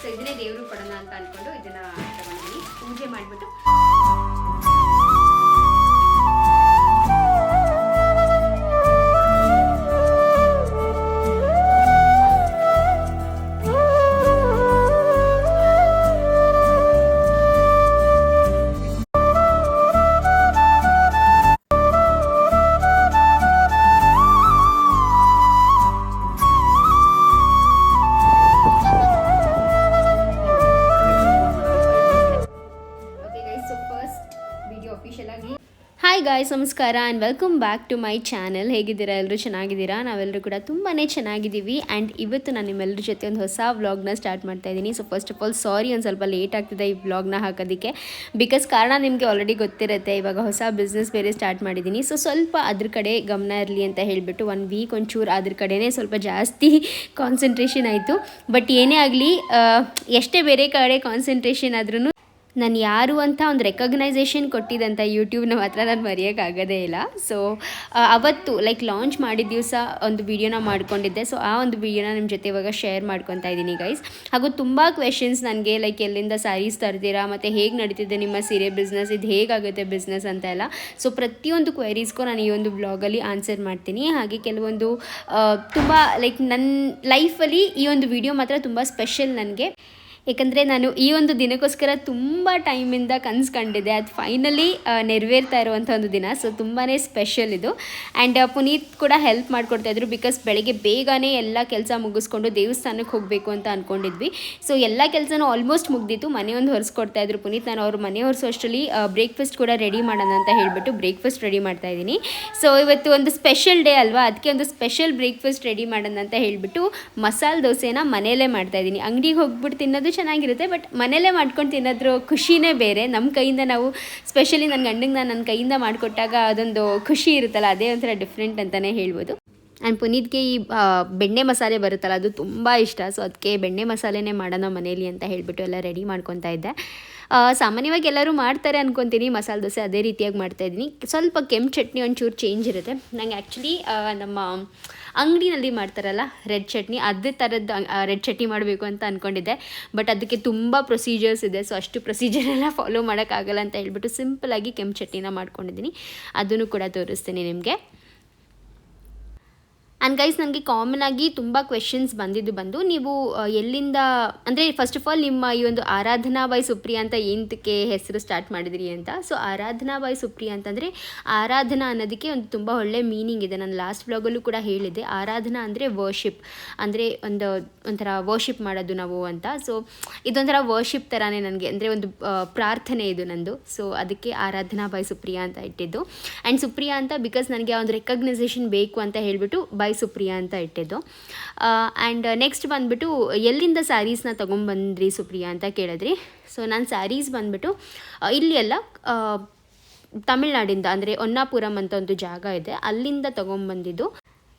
So ಇದನ್ನೇ ದೇವರು ಕೊಡೋಣ ಅಂತ ಅಂದ್ಕೊಂಡು ಇದನ್ನ ತಗೊಂಡಿದ್ದೀನಿ ಪೂಜೆ ಮಾಡಿಬಿಟ್ಟು. ನಮಸ್ಕಾರ and welcome back to my channel ಹೇಗಿದ್ದೀರಾ? ಎಲ್ಲರೂ ಚೆನ್ನಾಗಿದ್ದೀರಾ? ನಾವೆಲ್ಲರೂ ಕೂಡ ತುಂಬಾ ಚೆನ್ನಾಗಿದ್ದೀವಿ. ಆ್ಯಂಡ್ ಇವತ್ತು ನಾನು ನಿಮ್ಮೆಲ್ಲರ ಜೊತೆ ಒಂದು ಹೊಸ ವ್ಲಾಗ್ನ ಸ್ಟಾರ್ಟ್ ಮಾಡ್ತಾ ಇದ್ದೀನಿ. So first of all sorry ಒಂದು ಸ್ವಲ್ಪ ಲೇಟ್ ಆಗ್ತಿದೆ ಈ ವ್ಲಾಗ್ನ ಹಾಕೋದಕ್ಕೆ. ಬಿಕಾಸ್ ಕಾರಣ ನಿಮಗೆ ಆಲ್ರೆಡಿ ಗೊತ್ತಿರುತ್ತೆ, ಇವಾಗ ಹೊಸ ಬಿಸ್ನೆಸ್ ಬೇರೆ ಸ್ಟಾರ್ಟ್ ಮಾಡಿದ್ದೀನಿ. ಸೊ ಸ್ವಲ್ಪ ಅದ್ರ ಕಡೆ ಗಮನ ಇರಲಿ ಅಂತ ಹೇಳಿಬಿಟ್ಟು ಒನ್ ವೀಕ್ ಒಂಚೂರು ಅದ್ರ ಕಡೆನೇ ಸ್ವಲ್ಪ ಜಾಸ್ತಿ ಕಾನ್ಸಂಟ್ರೇಷನ್ ಆಯಿತು. ಬಟ್ ಏನೇ ಆಗಲಿ ಎಷ್ಟೇ ಬೇರೆ ಕಡೆ ಕಾನ್ಸಂಟ್ರೇಷನ್ ಆದ್ರೂ ನಾನು ಯಾರು ಅಂತ ಒಂದು ರೆಕಗ್ನೈಸೇಷನ್ ಕೊಟ್ಟಿದ್ದಂಥ ಯೂಟ್ಯೂಬ್ನ ಮಾತ್ರ ನಾನು ಮರೆಯೋಕ್ಕಾಗೋದೇ ಇಲ್ಲ. ಸೊ ಅವತ್ತು ಲೈಕ್ ಲಾಂಚ್ ಮಾಡಿದ ದಿವಸ ಒಂದು ವಿಡಿಯೋನ ಮಾಡ್ಕೊಂಡಿದ್ದೆ. ಸೊ ಆ ಒಂದು ವಿಡಿಯೋನ ನಿಮ್ಮ ಜೊತೆ ಇವಾಗ ಶೇರ್ ಮಾಡ್ಕೊತಾ ಇದ್ದೀನಿ ಗೈಸ್ ಹಾಗೂ ತುಂಬ ಕ್ವೆಶನ್ಸ್ ನನಗೆ ಲೈಕ್ ಎಲ್ಲಿಂದ ಸ್ಯಾರೀಸ್ ತರ್ತೀರಾ, ಮತ್ತು ಹೇಗೆ ನಡೀತಿದೆ ನಿಮ್ಮ ಸೀರೆ ಬಿಸ್ನೆಸ್ ಇದು ಹೇಗಾಗುತ್ತೆ ಬಿಸ್ನೆಸ್ ಅಂತ ಎಲ್ಲ. ಸೊ ಪ್ರತಿಯೊಂದು ಕ್ವೆರೀಸ್ಗೂ ನಾನು ಈ ಒಂದು ಬ್ಲಾಗಲ್ಲಿ ಆನ್ಸರ್ ಮಾಡ್ತೀನಿ. ಹಾಗೆ ಕೆಲವೊಂದು ತುಂಬ ಲೈಕ್ ನನ್ನ ಲೈಫಲ್ಲಿ ಈ ಒಂದು ವಿಡಿಯೋ ಮಾತ್ರ ತುಂಬ ಸ್ಪೆಷಲ್ ನನಗೆ. ಏಕೆಂದರೆ ನಾನು ಈ ಒಂದು ದಿನಕ್ಕೋಸ್ಕರ ತುಂಬ ಟೈಮಿಂದ ಕನಸು ಕಂಡಿದ್ದೆ. ಅದು ಫೈನಲಿ ನೆರವೇರ್ತಾ ಇರುವಂಥ ಒಂದು ದಿನ. ಸೊ ತುಂಬಾ ಸ್ಪೆಷಲ್ ಇದು. ಆ್ಯಂಡ್ ಪುನೀತ್ ಕೂಡ ಹೆಲ್ಪ್ ಮಾಡಿಕೊಡ್ತಾಯಿದ್ರು ಬಿಕಾಸ್ ಬೆಳಗ್ಗೆ ಬೇಗನೆ ಎಲ್ಲ ಕೆಲಸ ಮುಗಿಸ್ಕೊಂಡು ದೇವಸ್ಥಾನಕ್ಕೆ ಹೋಗಬೇಕು ಅಂತ ಅಂದ್ಕೊಂಡಿದ್ವಿ ಸೊ ಎಲ್ಲ ಕೆಲಸನೂ ಆಲ್ಮೋಸ್ಟ್ ಮುಗ್ದಿತ್ತು. ಮನೆಯೊಂದು ಒಂದು ಹೊರಿಸ್ಕೊಡ್ತಾ ಇದ್ರು ಪುನೀತ್. ನಾನು ಅವ್ರ ಮನೆ ಹೊರಿಸೋಷ್ಟರಲ್ಲಿ ಬ್ರೇಕ್ಫಾಸ್ಟ್ ಕೂಡ ರೆಡಿ ಮಾಡೋಣ ಅಂತ ಹೇಳಿಬಿಟ್ಟು ಬ್ರೇಕ್ಫಾಸ್ಟ್ ರೆಡಿ ಮಾಡ್ತಾ ಇದ್ದೀನಿ. ಸೊ ಇವತ್ತು ಒಂದು ಸ್ಪೆಷಲ್ ಡೇ ಅಲ್ವಾ? ಅದಕ್ಕೆ ಒಂದು ಸ್ಪೆಷಲ್ ಬ್ರೇಕ್ಫಾಸ್ಟ್ ರೆಡಿ ಮಾಡೋಣ ಅಂತ ಹೇಳಿಬಿಟ್ಟು ಮಸಾಲೆ ದೋಸೆನ ಮನೆಯಲ್ಲೇ ಮಾಡ್ತಾ ಇದ್ದೀನಿ. ಅಂಗಡಿಗೆ ಹೋಗ್ಬಿಟ್ಟು ತಿನ್ನೋದು ಚೆನ್ನಾಗಿರುತ್ತೆ ಬಟ್ ಮನೇಲೇ ಮಾಡ್ಕೊಂಡು ತಿನ್ನೋದ್ರ ಖುಷಿನೇ ಬೇರೆ. ನಮ್ಮ ಕೈಯಿಂದ ನಾವು ಸ್ಪೆಷಲಿ ನನ್ನ ಗಂಡಂಗೆ ನಾನು ನನ್ನ ಕೈಯಿಂದ ಮಾಡಿಕೊಟ್ಟಾಗ ಅದೊಂದು ಖುಷಿ ಇರುತ್ತಲ್ಲ, ಅದೇ ಒಂಥರ ಡಿಫ್ರೆಂಟ್ ಅಂತಲೇ ಹೇಳ್ಬೋದು. ಆ್ಯಂಡ್ ಪುನೀತ್ಗೆ ಈ ಬೆಣ್ಣೆ ಮಸಾಲೆ ಬರುತ್ತಲ್ಲ, ಅದು ತುಂಬ ಇಷ್ಟ. ಸೊ ಅದಕ್ಕೆ ಬೆಣ್ಣೆ ಮಸಾಲೆನೇ ಮಾಡೋಣ ಮನೇಲಿ ಅಂತ ಹೇಳಿಬಿಟ್ಟು ಎಲ್ಲ ರೆಡಿ ಮಾಡ್ಕೊತಾ ಇದ್ದೆ. ಸಾಮಾನ್ಯವಾಗಿ ಎಲ್ಲರೂ ಮಾಡ್ತಾರೆ ಅನ್ಕೊತೀನಿ, ಮಸಾಲೆ ದೋಸೆ ಅದೇ ರೀತಿಯಾಗಿ ಮಾಡ್ತಾಯಿದ್ದೀನಿ ಸ್ವಲ್ಪ ಕೆಂಪು ಚಟ್ನಿ ಒಂಚೂರು ಚೇಂಜ್ ಇರುತ್ತೆ. ನಂಗೆ ಆ್ಯಕ್ಚುಲಿ ನಮ್ಮ ಅಂಗಡಿನಲ್ಲಿ ಮಾಡ್ತಾರಲ್ಲ, ರೆಡ್ ಚಟ್ನಿ, ಅದೇ ಥರದ್ದು ರೆಡ್ ಚಟ್ನಿ ಮಾಡಬೇಕು ಅಂತ ಅಂದ್ಕೊಂಡಿದ್ದೆ ಬಟ್ ಅದಕ್ಕೆ ತುಂಬ ಪ್ರೊಸೀಜರ್ಸ್ ಇದೆ. ಸೊ ಅಷ್ಟು ಪ್ರೊಸೀಜರೆಲ್ಲ ಫಾಲೋ ಮಾಡೋಕ್ಕಾಗಲ್ಲ ಅಂತ ಹೇಳ್ಬಿಟ್ಟು ಸಿಂಪಲಾಗಿ ಕೆಂಪು ಚಟ್ನಿನ ಮಾಡ್ಕೊಂಡಿದ್ದೀನಿ. ಅದನ್ನು ಕೂಡ ತೋರಿಸ್ತೀನಿ ನಿಮಗೆ. ಆ್ಯಂಡ್ ಗೈಸ್ ನನಗೆ ಕಾಮನ್ ಆಗಿ ತುಂಬ ಕ್ವೆಶನ್ಸ್ ಬಂದಿದ್ದು ಬಂದು, ನೀವು ಎಲ್ಲಿಂದ, ಅಂದರೆ ಫಸ್ಟ್ ಆಫ್ ಆಲ್ ನಿಮ್ಮ ಈ ಒಂದು ಆರಾಧನಾ ಬಾಯ್ ಸುಪ್ರಿಯಾ ಅಂತ ಏನಕ್ಕೆ ಹೆಸರು ಸ್ಟಾರ್ಟ್ ಮಾಡಿದ್ರಿ ಅಂತ. ಸೊ ಆರಾಧನಾ ಬಾಯ್ ಸುಪ್ರಿಯಾ ಅಂತಂದರೆ ಆರಾಧನಾ ಅನ್ನೋದಕ್ಕೆ ಒಂದು ತುಂಬ ಒಳ್ಳೆ ಮೀನಿಂಗ್ ಇದೆ. ನಾನು ಲಾಸ್ಟ್ ಬ್ಲಾಗಲ್ಲೂ ಕೂಡ ಹೇಳಿದ್ದೆ. ಆರಾಧನಾ ಅಂದರೆ ವರ್ಷಿಪ್ ಅಂದರೆ ಒಂದು, ಒಂಥರ ವರ್ಷಿಪ್ ಮಾಡೋದು ನಾವು ಅಂತ. ಸೊ ಇದೊಂಥರ ವರ್ಷಿಪ್ ಥರನೇ ನನಗೆ, ಅಂದರೆ ಒಂದು ಪ್ರಾರ್ಥನೆ ಇದು ನಂದು. ಸೊ ಅದಕ್ಕೆ ಆರಾಧನಾ ಬಾಯ್ ಸುಪ್ರಿಯಾ ಅಂತ ಇಟ್ಟಿದ್ದು. ಆ್ಯಂಡ್ ಸುಪ್ರಿಯಾ ಅಂತ ಬಿಕಾಸ್ ನನಗೆ ಒಂದು ರೆಕಗ್ನೈಸೇಷನ್ ಬೇಕು ಅಂತ ಹೇಳಿಬಿಟ್ಟು ಬಾಯ್ ಸುಪ್ರಿಯಾ ಅಂತ ಇಟ್ಟಿದ್ದು. ಆ್ಯಂಡ್ ನೆಕ್ಸ್ಟ್ ಬಂದುಬಿಟ್ಟು ಎಲ್ಲಿಂದ ಸ್ಯಾರೀಸ್ನ ತೊಗೊಂಬಂದ್ರಿ ಸುಪ್ರಿಯಾ ಅಂತ ಕೇಳಿದ್ರಿ. ಸೊ ನಾನು ಸ್ಯಾರೀಸ್ ಬಂದುಬಿಟ್ಟು ಇಲ್ಲಿ ಎಲ್ಲ ತಮಿಳ್ನಾಡಿಂದ, ಅಂದರೆ ಹೊನ್ನಾಪುರಂ ಅಂತ ಒಂದು ಜಾಗ ಇದೆ, ಅಲ್ಲಿಂದ ತೊಗೊಂಬಂದಿದ್ದು.